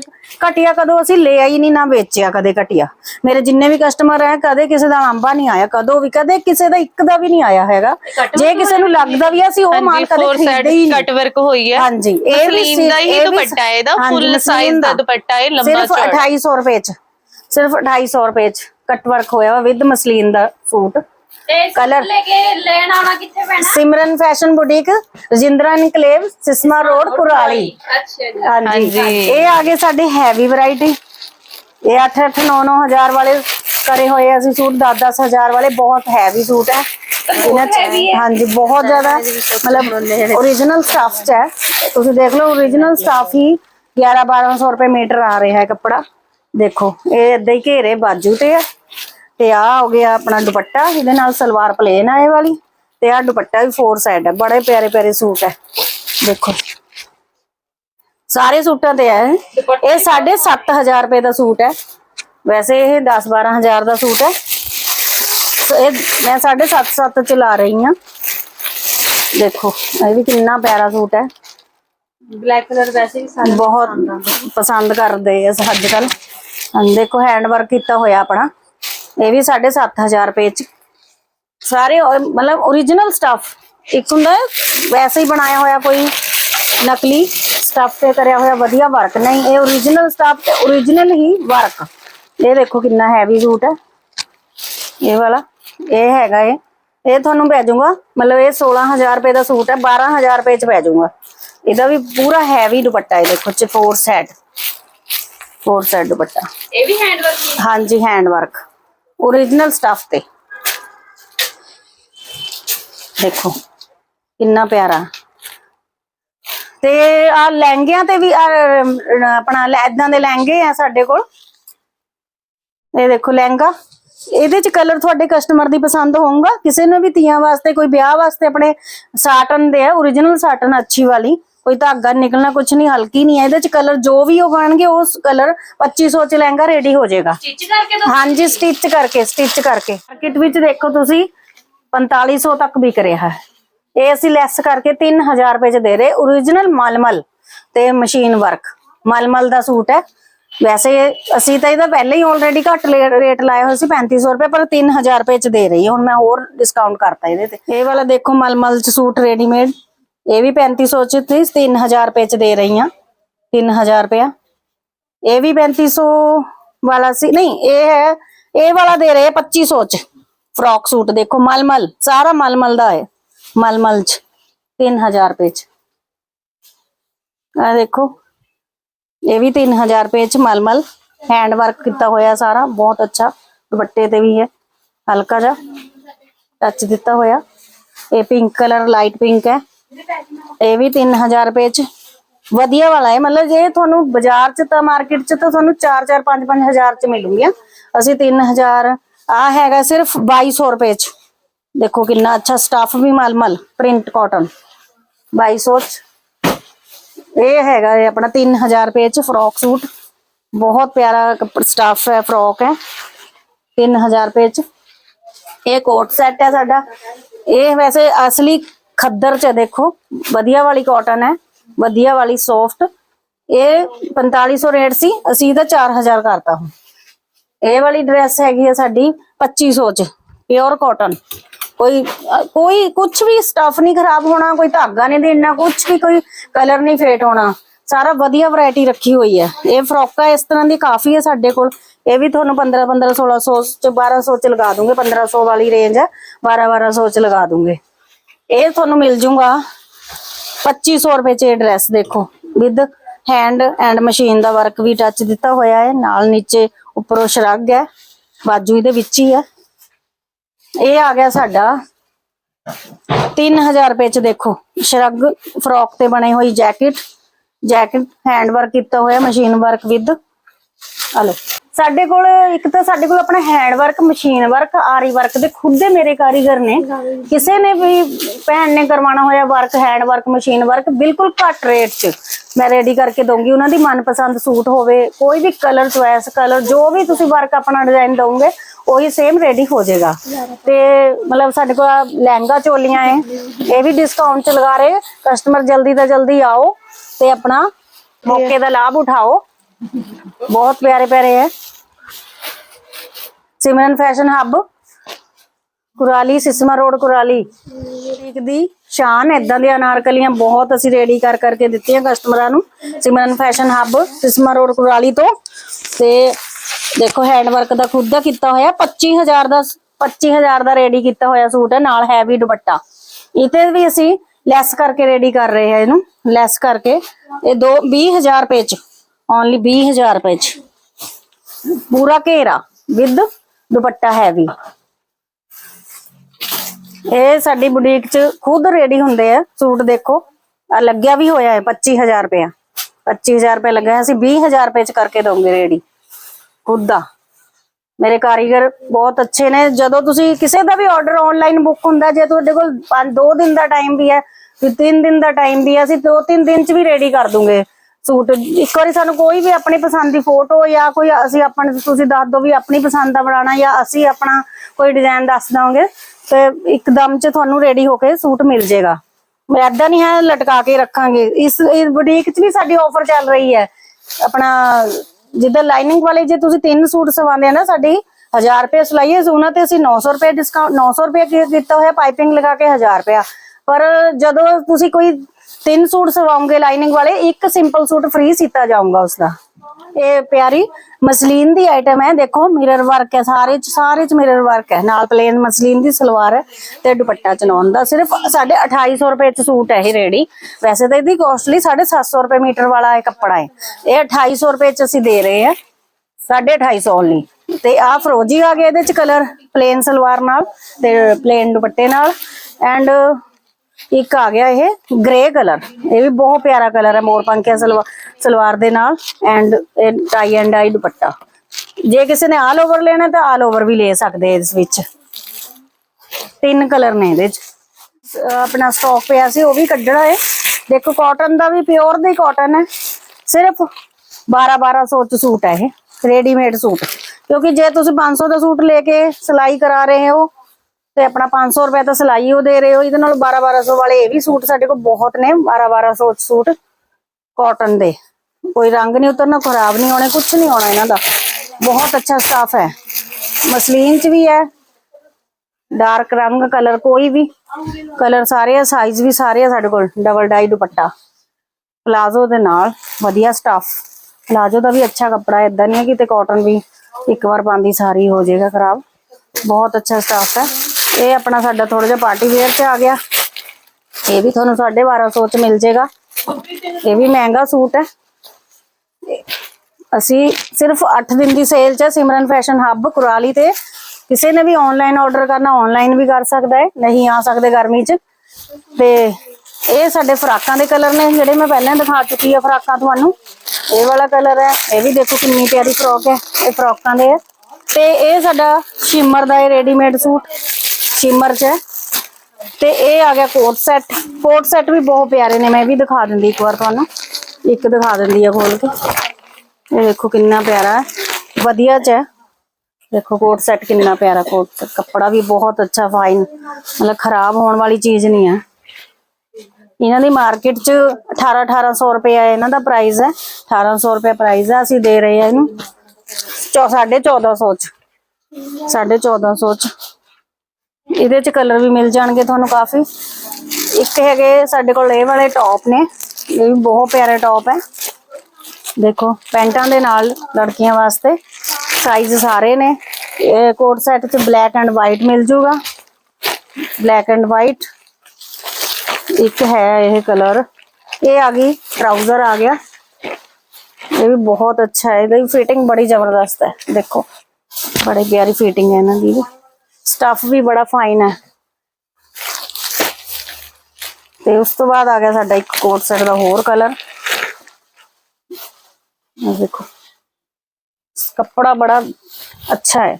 ਘਟਿਆ ਕਦੋਂ ਅਸੀਂ ਲਿਆ ਹੀ ਨਹੀਂ ਨਾ ਵੇਚਿਆ ਕਦੇ ਘਟਿਆ। ਮੇਰੇ ਜਿੰਨੇ ਵੀ ਕਸਟਮਰ ਹੈ ਕਦੇ ਕਿਸੇ ਦਾ ਲਾਂਬਾ ਨਹੀਂ ਆਇਆ ਕਦੋਂ ਵੀ ਕਦੇ ਕਿਸੇ ਦਾ ਇੱਕ ਦਾ ਵੀ ਨਹੀਂ ਆਇਆ ਹੈਗਾ। ਜੇ ਕਿਸੇ ਨੂੰ ਲੱਗਦਾ ਵੀ ਆ, ਅਸੀਂ ਉਹ ਮਾਲ ਕਦੇ ਖਰੀਦੇ ਹੀ ਨਹੀਂ। ਕੱਟ ਵਰਕ ਹੋਈ ਹੈ। ਹਾਂਜੀ ਇਹ ਵੀ ਮਸਲੀਨ ਦਾ ਹੀ ਦੁਪੱਟਾ ਹੈ ਇਹਦਾ ਫੁੱਲ ਸਾਈਜ਼ ਦਾ ਦੁਪੱਟਾ ਹੈ ਲੰਬਾ ਸਿਰਫ ਚੌੜਾ। 2800 ਰੁਪਏ ਚ। ਸਿਰਫ 2800 ਰੁਪਏ ਚ ਕੱਟ ਵਰਕ ਹੋਇਆ ਵਾ ਵਿਦ ਮਸਲੀਨ ਦਾ ਸੂਟ। ਤੇ Colour। ਲੈ ਕੇ ਲੈਣ ਆਉਣਾ ਕਿੱਥੇ ਪੈਣਾ? Simran fashion boutique Rajindra enclave Sisma road Kurali. ਅੱਛਾ ਜੀ। ਹਾਂਜੀ। ਇਹ ਆ ਗਏ ਸਾਡੇ ਹੈਵੀ ਵੈਰਾਈਟੀ ਇਹ 8 8 9 9000 ਵਾਲੇ ਕਰੇ ਹੋਏ ਆ ਅਸੀਂ ਸੂਟ 10 10000 ਵਾਲੇ ਬਹੁਤ ਹੈਵੀ ਸੂਟ ਹੈ ਇਹਨਾਂ ਚ ਹਾਂਜੀ ਬਹੁਤ ਜ਼ਿਆਦਾ ਮਤਲਬ origignal ਸਟਾਫ ਚ ਹੈ। ਤੁਸੀਂ ਦੇਖ ਲਓ origignal ਸਟਾਫ ਹੀ 11 1200 ਰੁਪਏ ਮੀਟਰ ਆ ਰਿਹਾ ਹੈ ਕੱਪੜਾ। ਦੇਖੋ ਇਹ ਏਦਾਂ ਹੀ ਘੇਰੇ ਬਾਜੂ ਤੇ ਆ। ਤੇ ਆ ਹੋ ਗਿਆ ਆਪਣਾ ਦੁਪੱਟਾ ਇਹਦੇ ਨਾਲ ਸਲਵਾਰ ਪਲੇਨ ਆ ਇਹ ਵਾਲੀ। ਤੇ ਆ ਦੁਪੱਟਾ ਵੀ ਫੋਰ ਸਾਈਡ ਹੈ ਬੜੇ ਪਿਆਰੇ ਪਿਆਰੇ ਸੂਟ ਹੈ ਦੇਖੋ ਸਾਰੇ ਸੂਟਾਂ ਤੇ ਹੈ ਇਹ। ਸਾਢੇ 7000 ਰੁਪਏ ਦਾ ਸੂਟ ਹੈ ਵੈਸੇ ਇਹ 10 12000 ਦਾ ਸੂਟ ਹੈ ਇਹ ਮੈਂ ਸਾਢੇ 7 7 ਚ ਲਾ ਰਹੀ ਹਾਂ ਦੇਖੋ ਇਹ ਵੀ ਕਿੰਨਾ ਪਿਆਰਾ ਸੂਟ ਹੈ ਬਲੈਕ ਕਲਰ ਵੈਸੇ ਵੀ ਸਾਰੇ ਬਹੁਤ ਪਸੰਦ ਕਰਦੇ ਆ ਅੱਜ ਕੱਲ ਦੇਖੋ ਹੈਂਡ ਵਰਕ ਕੀਤਾ ਹੋਇਆ ਆਪਣਾ। ਇਹ ਵੀ ਸਾਢੇ 7000 ਰੁਪਏ ਚ। ਸਾਰੇ ਮਤਲਬ origignal ਸਟਫ ਇੱਕ ਹੁੰਦਾ, ਵੈਸੇ ਹੀ ਬਣਾਇਆ ਹੋਇਆ ਕੋਈ ਨਕਲੀ ਸਟਫ ਤੇ ਕਰਿਆ ਹੋਇਆ, ਵਧੀਆ ਵਰਕ ਨਹੀਂ, ਇਹ origignal ਸਟਫ ਤੇ origignal ਹੀ ਵਰਕ ਇਹ ਦੇਖੋ ਕਿੰਨਾ ਹੈਵੀ ਸੂਟ ਹੈ। ਇਹ ਵਾਲਾ, ਇਹ ਹੈਗਾ ਇਹ। ਇਹ ਤੁਹਾਨੂੰ ਪੈ ਜਾਊਗਾ, ਮਤਲਬ ਇਹ 16000 ਰੁਪਏ ਦਾ ਸੂਟ ਹੈ 12000 ਰੁਪਏ ਚ ਪੈ ਜਾਊਗਾ। ਇਹਦਾ ਵੀ ਪੂਰਾ ਹੈਵੀ ਦੁਪੱਟਾ ਹੈ, ਦੇਖੋ, ਚ ਸੈਟ ਫੋਰ ਸੈਟ ਦੁਪੱਟਾ। ਇਹ ਵੀ ਹੈਂਡ ਵਰਕ ਹਾਂਜੀ ਹੈਂਡ ਵਰਕ origignal ਸਟਫ ਤੇ। ਦੇਖੋ ਕਿੰਨਾ ਪਿਆਰਾ। ਤੇ ਆ ਲਹਿੰਗਿਆਂ ਤੇ ਵੀ ਆਪਣਾ ਇਦਾਂ ਦੇ ਲਹਿੰਗੇ ਆ ਸਾਡੇ ਕੋਲ। ਇਹ ਦੇਖੋ ਲਹਿੰਗਾ। ਇਹਦੇ ਚ ਕਲਰ ਤੁਹਾਡੇ ਕਸਟਮਰ ਦੀ ਪਸੰਦ ਹੋਊਗਾ। ਕਿਸੇ ਨੂੰ ਵੀ ਤੀਆਂ ਵਾਸਤੇ ਕੋਈ ਵਿਆਹ ਵਾਸਤੇ ਆਪਣੇ ਸਾਟਨ ਦੇ ਆ origignal ਸਾਟਨ ਅੱਛੀ ਵਾਲੀ। ਕੋਈ ਧਾਗਾ ਨਿਕਲਣਾ ਕੁਝ ਨਹੀਂ ਹਲਕੀ ਨਹੀਂ ਹੈ। ਇਹਦੇ ਚ ਕਲਰ ਜੋ ਵੀ ਉਹ ਬਣਨਗੇ ਉਸ ਕਲਰ 2500 ਚ ਲਹਿੰਗਾ ਰੈਡੀ ਹੋ ਜਾਏਗਾ। ਸਟਿਚ ਕਰਕੇ ਦੋ? ਹਾਂਜੀ ਸਟਿਚ ਕਰਕੇ ਸਟਿਚ ਕਰਕੇ। ਮਾਰਕੀਟ ਵਿੱਚ ਦੇਖੋ ਤੁਸੀਂ 4500 ਤੱਕ ਵਿਕ ਰਿਹਾ ਹੈ। ਇਹ ਅਸੀਂ ਲੈਸ ਕਰਕੇ 3000 ਰੁਪਏ ਚ ਦੇ ਰਹੇ। Origignal ਮਲਮਲ ਤੇ ਮਸ਼ੀਨ ਵਰਕ ਮਲਮਲ ਦਾ ਸੂਟ ਹੈ। ਵੈਸੇ ਅਸੀਂ ਤਾਂ ਇਹਦਾ ਪਹਿਲਾਂ ਹੀ ਆਲਰੇਡੀ ਘੱਟ ਰੇਟ ਲਾਇਆ ਹੋਇਆ ਸੀ 3500 ਰੁਪਏ ਪਰ 3000 ਰੁਪਏ ਚ ਦੇ ਰਹੀ ਹੁਣ ਮੈਂ ਹੋਰ ਡਿਸਕਾਊਂਟ ਕਰਤਾ ਇਹਦੇ ਤੇ। ਇਹ ਵਾਲਾ ਦੇਖੋ ਮਲਮਲ ਚ ਸੂਟ ਰੈਡੀਮੇਡ ਇਹ ਵੀ 3500 ਚ ਸੀ 3000 ਰੁਪਏ ਚ ਦੇ ਰਹੀ ਹਾਂ। 3000 ਰੁਪਇਆ। ਇਹ ਵੀ 3500 ਵਾਲਾ ਸੀ। ਨਹੀਂ, ਇਹ ਹੈ, ਇਹ ਵਾਲਾ ਦੇ ਰਹੇ ਆ 2500 ਚ। ਫਰੋਕ ਸੂਟ ਦੇਖੋ, ਮਲਮਲ, ਸਾਰਾ ਮਲਮਲ ਦਾ ਹੈ। ਮਲਮਲ ਚ 3000 ਰੁਪਏ ਚ। ਆ ਦੇਖੋ, ਇਹ ਵੀ 3000 ਰੁਪਏ ਚ ਮਲਮਲ। ਹੈਂਡ ਵਰਕ ਕੀਤਾ ਹੋਇਆ ਸਾਰਾ, ਬਹੁਤ ਅੱਛਾ। ਦੁਪੱਟੇ ਤੇ ਵੀ ਹੈ। ਹਲਕਾ ਜਿਹਾ। ਟੱਚ ਦਿੱਤਾ ਹੋਇਆ। ਇਹ ਪਿੰਕ ਕਲਰ ਲਾਈਟ ਪਿੰਕ ਹੈ। ਇਹ ਵੀ 3000 ਰੁਪਏ ਚ। ਵਧੀਆ ਵਾਲਾ ਹੈ ਮਤਲਬ ਜੇ ਤੁਹਾਨੂੰ ਬਾਜ਼ਾਰ ਚ ਤਾਂ ਮਾਰਕੀਟ ਚ ਤਾਂ ਤੁਹਾਨੂੰ 4-4 5-5 ਹਜ਼ਾਰ ਚ ਮਿਲੂਗੀਆਂ। ਅਸੀਂ 3000 ਆ ਹੈਗਾ ਸਿਰਫ 2200 ਰੁਪਏ ਚ। ਦੇਖੋ ਕਿੰਨਾ ਅੱਛਾ ਸਟਾਫ ਵੀ ਮਲਮਲ। ਪ੍ਰਿੰਟ ਕਾਟਨ 2200 ਚ। ਇਹ ਹੈਗਾ ਇਹ ਆਪਣਾ 3000 ਰੁਪਏ ਚ ਫਰੋਕ ਸੂਟ। ਬਹੁਤ ਪਿਆਰਾ ਸਟਾਫ ਹੈ ਫਰੋਕ ਹੈ। 3000 ਰੁਪਏ ਚ। ਇਹ ਕੋਟ ਸੈੱਟ ਹੈ ਸਾਡਾ। ਇਹ ਵੈਸੇ ਅਸਲੀ ਖੱਦਰ ਚ ਹੈ, ਦੇਖੋ ਵਧੀਆ ਵਾਲੀ ਕਾਟਨ ਹੈ ਵਧੀਆ ਵਾਲੀ ਸੌਫਟ ਇਹ 4500 ਰੇਟ ਸੀ ਅਸੀਂ ਇਹਦਾ 4000 ਕਰਤਾ ਹੁਣ ਇਹ ਵਾਲੀ ਡਰੈਸ ਹੈਗੀ ਹੈ ਸਾਡੀ 2500 ਚ ਪਿਓਰ ਕਾਟਨ ਕੋਈ ਅ, ਕੋਈ ਕੁਝ ਵੀ ਸਟਫ ਨਹੀਂ ਖਰਾਬ ਹੋਣਾ ਕੋਈ ਧਾਗਾ ਨਹੀਂ ਦੇਣਾ ਕੁਝ ਵੀ ਕੋਈ ਕਲਰ ਨਹੀਂ ਫੇਟ ਹੋਣਾ ਸਾਰਾ ਵਧੀਆ ਵੈਰਾਈਟੀ ਰੱਖੀ ਹੋਈ ਹੈ ਇਹ ਫਰੋਕਾ ਇਸ ਤਰ੍ਹਾਂ ਦੀ ਕਾਫੀ ਹੈ ਸਾਡੇ ਕੋਲ ਇਹ ਵੀ ਤੁਹਾਨੂੰ 15 15 1600 ਚ 1200 ਚ ਲਗਾ ਦੂੰਗੇ 1500 ਵਾਲੀ ਰੇਂਜ ਹੈ 12 1200 ਚ ਲਗਾ ਦੂੰਗੇ ਇਹ ਤੁਹਾਨੂੰ ਮਿਲ ਜੂਗਾ। 2500 ਰੁਪਏ ਚ ਇਹ ਡਰੈਸ ਦੇਖੋ। ਵਿਦ ਹੈਂਡ ਐਂਡ ਮਸ਼ੀਨ ਦਾ ਵਰਕ ਵੀ ਟੱਚ ਦਿੱਤਾ ਹੋਇਆ ਹੈ। ਨਾਲ ਨੀਚੇ ਉੱਪਰੋਂ ਸ਼ਰਗ ਹੈ। ਬਾਜੂ ਇਹਦੇ ਵਿੱਚ ਹੀ ਹੈ। ਇਹ ਆ ਗਿਆ ਸਾਡਾ। 3000 ਰੁਪਏ ਚ ਦੇਖੋ। ਸ਼ਰਗ ਫਰੋਕ ਤੇ ਬਣੀ ਹੋਈ ਜੈਕਟ ਜੈਕਟ ਹੈਂਡ ਵਰਕ ਕੀਤਾ ਹੋਇਆ ਮਸ਼ੀਨ ਵਰਕ ਵਿਦ ਹਲੋ ਸਾਡੇ ਕੋਲ, ਇੱਕ ਤਾਂ ਸਾਡੇ ਕੋਲ ਆਪਣਾ ਹੈਂਡ ਵਰਕ ਮਸ਼ੀਨ ਵਰਕ ਆਰੀ ਵਰਕ ਦੇ ਖੁਦ ਦੇ ਮੇਰੇ ਕਾਰੀਗਰ ਨੇ। ਕਿਸੇ ਨੇ ਵੀ ਭੈਣ ਨੇ ਕਰਵਾਉਣਾ ਹੋਇਆ work hand work machine work ਬਿਲਕੁਲ ਘੱਟ ਰੇਟ 'ਚ। ਮੈਂ ਰੈਡੀ ਕਰਕੇ ਦਊਂਗੀ, ਉਹਨਾਂ ਦੀ ਮਨਪਸੰਦ ਸੂਟ ਹੋਵੇ, ਕੋਈ ਵੀ ਕਲਰ ਚੁਆਇਸ ਕਲਰ ਜੋ ਵੀ ਤੁਸੀਂ ਵਰਕ ਆਪਣਾ ਡਿਜ਼ਾਈਨ ਦਓਗੇ ਉਹੀ ਸੇਮ ਰੈਡੀ ਹੋ ਜਾਏਗਾ। ਤੇ ਮਤਲਬ ਸਾਡੇ ਕੋਲ ਲਹਿੰਗਾ ਚੋਲੀਆਂ ਹੈ ਇਹ ਵੀ ਡਿਸਕਾਊਂਟ ਚ ਲਗਾ ਰਹੇ। ਕਸਟਮਰ ਜਲਦੀ ਤੋਂ ਜਲਦੀ ਆਓ ਤੇ ਆਪਣਾ ਮੌਕੇ ਦਾ ਲਾਭ ਉਠਾਓ। ਬਹੁਤ ਪਿਆਰੇ ਪਿਆਰੇ ਹੈ। Simran fashion hub, Kurali, Sisma road Kurali. ਇੱਕ ਦੀ ਸ਼ਾਨ ਇਦਾਂ ਦੀਆਂ ਅਨਾਰਕਲੀਆਂ ਬਹੁਤ ਅਸੀਂ ਰੈਡੀ ਕਰ ਕਰਕੇ ਦਿੱਤੀਆਂ ਕਸਟਮਰਾਂ ਨੂੰ। Simran fashion hub, Sisma road Kurali ਤੋਂ। ਤੇ ਦੇਖੋ ਹੈਂਡ ਵਰਕ ਦਾ ਖੁਦ ਦਾ ਕੀਤਾ ਹੋਇਆ 25000 ਦਾ 25000 ਦਾ ਰੈਡੀ ਕੀਤਾ ਹੋਇਆ ਸੂਟ ਹੈ, ਨਾਲ ਹੈਵੀ ਦੁਪੱਟਾ। ਇਤੇ ਵੀ ਅਸੀਂ ਲੈਸ ਕਰਕੇ ਰੈਡੀ ਕਰ ਰਹੇ ਹਾਂ ਇਹਨੂੰ ਲੈਸ ਕਰਕੇ। ਇਹ ਦੋ 20000 ਰੁਪਏ ਚ ਓਨਲੀ 20000 ਰੁਪਏ ਚ। ਪੂਰਾ ਘੇਰਾ ਵਿਦ ਦੁਪੱਟਾ ਹੈਵੀ ਇਹ ਸਾਡੀ ਬੁਟੀਕ 'ਚ ਖੁਦ ਰੈਡੀ ਹੁੰਦੇ ਆ ਸੂਟ ਦੇਖੋ। ਆ ਲੱਗਿਆ ਵੀ ਹੋਇਆ ਹੈ 25000 ਰੁਪਇਆ 25000 ਰੁਪਏ ਲੱਗਾ ਹੈ, ਅਸੀਂ 20000 ਰੁਪਏ 'ਚ ਕਰਕੇ ਦੋਗੇ ਰੈਡੀ ਖੁਦ ਦਾ। ਮੇਰੇ ਕਾਰੀਗਰ ਬਹੁਤ ਅੱਛੇ ਨੇ। ਜਦੋਂ ਤੁਸੀਂ ਕਿਸੇ ਦਾ ਵੀ ਆਰਡਰ ਆਨਲਾਈਨ ਬੁੱਕ ਹੁੰਦਾ ਜੇ ਤੁਹਾਡੇ ਕੋਲ 2 ਦਿਨ ਦਾ ਟਾਈਮ ਵੀ ਹੈ ਫਿਰ 3 ਦਿਨ ਦਾ ਟਾਈਮ ਵੀ ਹੈ ਅਸੀਂ 2-3 ਦਿਨ 'ਚ ਵੀ ਰੈਡੀ ਕਰ ਦੂੰਗੇ। ਸੂਟ, ਇੱਕ ਵਾਰੀ ਸਾਨੂੰ ਕੋਈ ਵੀ ਆਪਣੀ ਪਸੰਦ ਦੀ ਫੋਟੋ ਜਾਂ ਕੋਈ ਅਸੀਂ ਆਪਣ, ਤੁਸੀਂ ਦੱਸ ਦਿਓ ਵੀ ਆਪਣੀ ਪਸੰਦ ਦਾ ਬਣਾਉਣਾ ਜਾਂ ਅਸੀਂ ਆਪਣਾ ਕੋਈ ਡਿਜ਼ਾਈਨ ਦੱਸ ਦਵਾਂਗੇ ਤੇ ਇੱਕਦਮ 'ਚ ਤੁਹਾਨੂੰ ਰੈਡੀ ਹੋ ਕੇ ਸੂਟ ਮਿਲ ਜਾਏਗਾ ਮੈਂ ਨਹੀਂ ਹੈ, ਲਟਕਾ ਕੇ ਰੱਖਾਂਗੇ। ਇਸ ਬੁਟੀਕ 'ਚ ਵੀ ਸਾਡੀ ਆਫਰ ਚੱਲ ਰਹੀ ਹੈ। ਆਪਣਾ ਜਿੱਦਾਂ ਲਾਈਨਿੰਗ ਵਾਲੇ, ਜੇ ਤੁਸੀਂ ਤਿੰਨ ਸੂਟ ਸਵਾਉਂਦੇ ਆ ਨਾ ਸਾਡੀ 1000 ਰੁਪਏ ਸਿਲਾਈ ਹੈ ਉਹਨਾਂ ਤੇ ਅਸੀਂ 900 ਰੁਪਏ ਡਿਸਕਾਊਂਟ 900 ਰੁਪਏ ਕੀ- ਕੀਤਾ ਹੋਇਆ ਪਾਈਪਿੰਗ ਲਗਾ ਕੇ 1000 ਰੁਪਇਆ। ਪਰ ਜਦੋਂ ਤੁਸੀਂ ਕੋਈ ਤਿੰਨ ਸੂਟ ਸਵਾਓਗੇ ਲਾਈਨਿੰਗ ਵਾਲੇ, ਇੱਕ ਸਿੰਪਲ ਸੂਟ ਫ੍ਰੀ ਸੀਤਾ ਜਾਊਗਾ ਉਸ ਇਹ ਪਿਆਰੀ ਮਸਲੀਨ ਦੀ ਆਈਟਮ ਹੈ, ਦੇਖੋ ਮਿਰਰ ਵਰਕ ਹੈ, ਸਾਰੇ ਚ ਸਾਰੇ ਚ ਮਿਰਰ ਵਰਕ ਹੈ। ਨਾਲ ਪਲੇਨ ਮਸਲੀਨ ਦੀ ਸਲਵਾਰ ਹੈ ਤੇ ਦੁਪੱਟਾ ਚਨੌਨ ਦਾ। ਸਿਰਫ ਸਾਡੇ 2800 ਰੁਪਏ ਚ ਸੂਟ ਹੈ ਇਹ ਰੈਡੀ ਵੈਸੇ ਤਾਂ ਇਹਦੀ ਕੋਸਟਲੀ 750 ਰੁਪਏ ਮੀਟਰ ਵਾਲਾ ਇਹ ਕੱਪੜਾ ਹੈ। ਇਹ 2800 ਰੁਪਏ ਚ ਅਸੀਂ ਦੇ ਰਹੇ ਹਾਂ 250 ਓਨਲੀ। ਤੇ ਆ ਫਰੋਜੀ ਆ ਗਿਆ ਇਹਦੇ ਚ ਕਲਰ ਪਲੇਨ ਸਲਵਾਰ ਨਾਲ ਤੇ ਪਲੇਨ ਦੁਪੱਟੇ ਨਾਲ। ਐਂਡ ਇੱਕ ਆ ਗਿਆ ਇਹ ਗ੍ਰੇ ਕਲਰ ਇਹ ਵੀ ਬਹੁਤ ਪਿਆਰਾ ਕਲਰ ਹੈ ਮੋਰ ਪੰਖਿਆ ਸਲਵਾਰ ਦੇ ਨਾਲ ਐਂਡ ਟਾਈ ਐਂਡ ਆਈ ਦੁਪੱਟਾ। ਜੇ ਕਿਸੇ ਨੇ ਆਲ ਓਵਰ ਲੈਣਾ ਤਾਂ ਆਲ ਓਵਰ ਵੀ ਲੈ ਸਕਦੇ ਇਸ ਵਿੱਚ। ਤਿੰਨ ਕਲਰ ਨੇ ਇਹਦੇ ਚ। ਆਪਣਾ ਸਟਾਕ ਪਿਆ ਸੀ, ਉਹ ਵੀ ਕੱਢਣਾ ਹੈ। ਦੇਖੋ ਕਾਟਨ ਦਾ ਵੀ ਪਿਓਰ ਦੀ ਕਾਟਨ ਹੈ। ਸਿਰਫ 12 1200 ਚ ਸੂਟ ਹੈ ਇਹ। Readymade suit. ਕਿਉਂਕਿ ਜੇ ਤੁਸੀਂ 500 ਦਾ ਸੂਟ ਲੈ ਕੇ ਸਿਲਾਈ ਕਰਾ ਰਹੇ ਹੋ ਤੇ ਆਪਣਾ 500 ਰੁਪਏ ਤਾਂ ਸਿਲਾਈ ਉਹ ਦੇ ਰਹੇ ਹੋ, ਇਹਦੇ ਨਾਲ 12 1200 ਵਾਲੇ ਇਹ ਵੀ ਸੂਟ ਸਾਡੇ ਕੋਲ ਬਹੁਤ ਨੇ 12 1200 ਸੂਟ ਕਾਟਨ ਦੇ। ਕੋਈ ਰੰਗ ਨਹੀਂ ਉਤਰਨਾ, ਖਰਾਬ ਨਹੀਂ ਹੋਣੇ ਕੁਝ ਨਹੀਂ ਹੋਣਾ ਇਹਨਾਂ ਦਾ। ਬਹੁਤ ਅੱਛਾ ਸਟਾਫ ਹੈ। ਮਸਲੀਨ ਚ ਵੀ ਹੈ। ਡਾਰਕ ਰੰਗ ਕਲਰ ਕੋਈ ਵੀ। ਕਲਰ ਸਾਰੇ ਆ ਸਾਈਜ਼ ਵੀ ਸਾਰੇ ਆ ਸਾਡੇ ਕੋਲ ਡਬਲ ਡਾਈ ਦੁਪੱਟਾ। ਪਲਾਜ਼ੋ ਦੇ ਨਾਲ, ਵਧੀਆ ਸਟਾਫ ਪਲਾਜ਼ੋ ਦਾ ਵੀ ਅੱਛਾ ਕੱਪੜਾ ਹੈ ਇਦਾਂ ਨਹੀਂ ਹੈ ਕਿ ਤੇ ਕਾਟਨ ਵੀ ਇੱਕ ਵਾਰ ਪਾਉਂਦੀ ਸਾਰੀ ਹੋ ਜਾਏਗਾ ਖਰਾਬ। ਬਹੁਤ ਅੱਛਾ ਸਟਾਫ ਹੈ। ਇਹ ਆਪਣਾ ਸਾਡਾ ਥੋੜਾ ਜਿਹਾ ਪਾਰਟੀ ਵੇਅਰ ਚ ਆ ਗਿਆ। ਇਹ ਵੀ ਤੁਹਾਨੂੰ 1250 ਚ ਮਿਲ ਜਾਏਗਾ। ਇਹ ਵੀ ਮਹਿੰਗਾ ਸੂਟ ਹੈ। ਅਸੀਂ ਸਿਰਫ 8 ਦਿਨ ਦੀ ਸੇਲ 'ਚ ਸਿਮਰਨ ਫੈਸ਼ਨ ਹੱਬ ਕੁਰਾਲੀ ਤੇ। ਕਿਸੇ ਨੇ ਵੀ ਆਨਲਾਈਨ ਆਰਡਰ ਕਰਨਾ ਆਨਲਾਈਨ ਵੀ ਕਰ ਸਕਦਾ ਹੈ। ਨਹੀਂ ਆ ਸਕਦੇ ਗਰਮੀ 'ਚ। ਤੇ ਇਹ ਸਾਡੇ ਫਰਾਕਾਂ ਦੇ ਕਲਰ ਨੇ, ਜਿਹੜੇ ਮੈਂ ਪਹਿਲਾਂ ਦਿਖਾ ਚੁੱਕੀ ਆ ਫਰਾਕਾਂ ਤੁਹਾਨੂੰ। ਇਹ ਵਾਲਾ ਕਲਰ ਹੈ। ਇਹ ਵੀ ਦੇਖੋ ਕਿੰਨੀ ਪਿਆਰੀ ਫਰੋਕ ਹੈ। ਇਹ ਫਰੋਕਾਂ ਦੇ ਹੈ। ਤੇ ਇਹ ਸਾਡਾ ਸ਼ਿਮਰ ਦਾ ਇਹ ਰੈਡੀਮੇਡ ਸੂਟ। ਸ਼ਿਮਰ 'ਚ ਤੇ ਇਹ ਆ ਗਿਆ ਕੋਟ ਸੈੱਟ। ਕੋਟ ਸੈੱਟ ਵੀ ਬਹੁਤ ਪਿਆਰੇ ਨੇ, ਮੈਂ ਵੀ ਦਿਖਾ ਦਿੰਦੀ ਇੱਕ ਵਾਰ ਤੁਹਾਨੂੰ। ਇੱਕ ਦਿਖਾ ਦਿੰਦੀ ਆ ਖੋਲ ਕੇ। ਇਹ ਦੇਖੋ ਕਿੰਨਾ ਪਿਆਰਾ ਵਧੀਆ ਚ ਹੈ। ਦੇਖੋ ਕੋਟ ਸੈੱਟ ਕਿੰਨਾ ਪਿਆਰਾ ਕੋਟ ਕੱਪੜਾ ਵੀ ਬਹੁਤ ਅੱਛਾ ਫਾਈਨ ਮਤਲਬ ਖਰਾਬ ਹੋਣ ਵਾਲੀ ਚੀਜ਼ ਨਹੀਂ ਹੈ। ਇਹਨਾਂ ਦੀ ਮਾਰਕੀਟ ਚ 18 1800 ਰੁਪਏ ਹੈ। ਇਹਨਾਂ ਦਾ ਪ੍ਰਾਈਸ ਹੈ। 1800 ਰੁਪਏ ਪ੍ਰਾਈਸ ਹੈ। ਅਸੀਂ ਦੇ ਰਹੇ ਹਾਂ ਇਹਨੂੰ। 1450 ਚ। 1450 ਚ। ਇਹਦੇ ਚ ਕਲਰ ਵੀ ਮਿਲ ਜਾਣਗੇ ਤੁਹਾਨੂੰ ਕਾਫੀ। ਇੱਕ ਹੈਗੇ ਸਾਡੇ ਕੋਲ ਇਹ ਵਾਲੇ ਟੌਪ ਨੇ, ਇਹ ਵੀ ਬਹੁਤ ਪਿਆਰੇ ਟੌਪ ਹੈ। ਦੇਖੋ, ਪੈਂਟਾਂ ਦੇ ਨਾਲ ਲੜਕੀਆਂ ਵਾਸਤੇ ਸਾਈਜ਼ ਸਾਰੇ ਨੇ। ਇਹ ਕੋਟ ਸੈਟ ਚ ਬਲੈਕ ਐਂਡ ਵਾਈਟ ਮਿਲ ਜੂਗਾ। ਬਲੈਕ ਐਂਡ ਵਾਈਟ ਇੱਕ ਹੈ ਇਹ ਕਲਰ ਇਹ ਆ ਗਈ ਟਰਾਊਜ਼ਰ ਆ ਗਿਆ। ਇਹ ਵੀ ਬਹੁਤ ਅੱਛਾ ਹੈ। ਇਹਦੀ ਫਿਟਿੰਗ ਬੜੀ ਜ਼ਬਰਦਸਤ ਹੈ। ਦੇਖੋ, ਬੜੀ ਪਿਆਰੀ ਫਿਟਿੰਗ ਹੈ ਇਹਨਾਂ ਦੀ ਸਟਫ ਵੀ ਬੜਾ ਫਾਈਨ ਹੈ। ਤੇ ਉਸ ਤੋਂ ਬਾਅਦ ਆ ਗਿਆ ਸਾਡਾ ਇੱਕ ਕੋਟ ਸੈਟ ਦਾ ਹੋਰ ਕਲਰ ਇਹ ਦੇਖੋ। ਕੱਪੜਾ ਬੜਾ ਅੱਛਾ ਹੈ।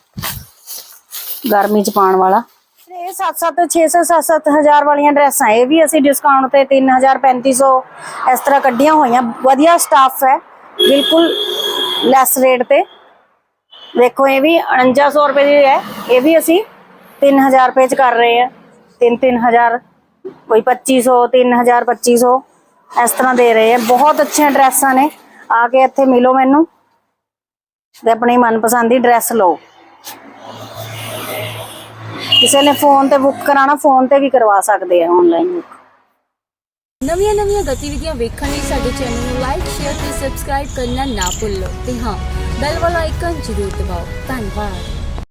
ਗਰਮੀ ਚ ਪਾਉਣ ਵਾਲਾ। ਇਹ 7-7 600 7-7 ਹਜ਼ਾਰ ਵਾਲੀਆਂ ਡਰੈਸਾਂ, ਇਹ ਵੀ ਅਸੀਂ ਡਿਸਕਾਊਂਟ ਤੇ 3000 3500 ਇਸ ਤਰ੍ਹਾਂ ਕੱਢੀਆਂ ਹੋਈਆਂ। ਵਧੀਆ ਸਟਾਫ ਹੈ। ਬਿਲਕੁਲ ਲੈਸ ਰੇਟ ਤੇ। ਦੇਖੋ, ਇਹ ਵੀ 4900 ਰੁਪਏ ਦੀ ਹੈ। ਇਹ ਵੀ ਅਸੀਂ 3000 ਰੁਪਏ ਚ ਕਰ ਰਹੇ ਆ। 3-3000 ਕੋਈ 2500 3000 2500 ਇਸ ਤਰ੍ਹਾਂ ਦੇ ਰਹੇ ਆ। ਬਹੁਤ ਅੱਛੀਆਂ ਡਰੈਸਾਂ ਨੇ। ਆ ਕੇ ਇੱਥੇ ਮਿਲੋ ਮੈਨੂੰ ਤੇ ਆਪਣੀ ਮਨਪਸੰਦ ਦੀ ਡਰੈਸ ਲਓ। ਕਿਸੇ ਨੇ ਫੋਨ ਤੇ ਬੁੱਕ ਕਰਾਣਾ ਫੋਨ ਤੇ ਵੀ ਕਰਵਾ ਸਕਦੇ ਆ ਆਨਲਾਈਨ ਬੁੱਕ। ਨਵੀਆਂ ਨਵੀਆਂ ਗਤੀਵਿਧੀਆਂ ਵੇਖਣ ਲਈ ਸਾਡੇ ਚੈਨਲ ਨੂੰ ਲਾਈਕ ਸ਼ੇਅਰ ਤੇ ਸਬਸਕ੍ਰਾਈਬ ਕਰਨਾ ਨਾ ਭੁੱਲੋ। ਤੇ ਹਾਂ ਬੈਲ ਵਾਲਾ ਆਈਕਨ ਜ਼ਰੂਰ ਦਬਾਓ। ਧੰਨਵਾਦ।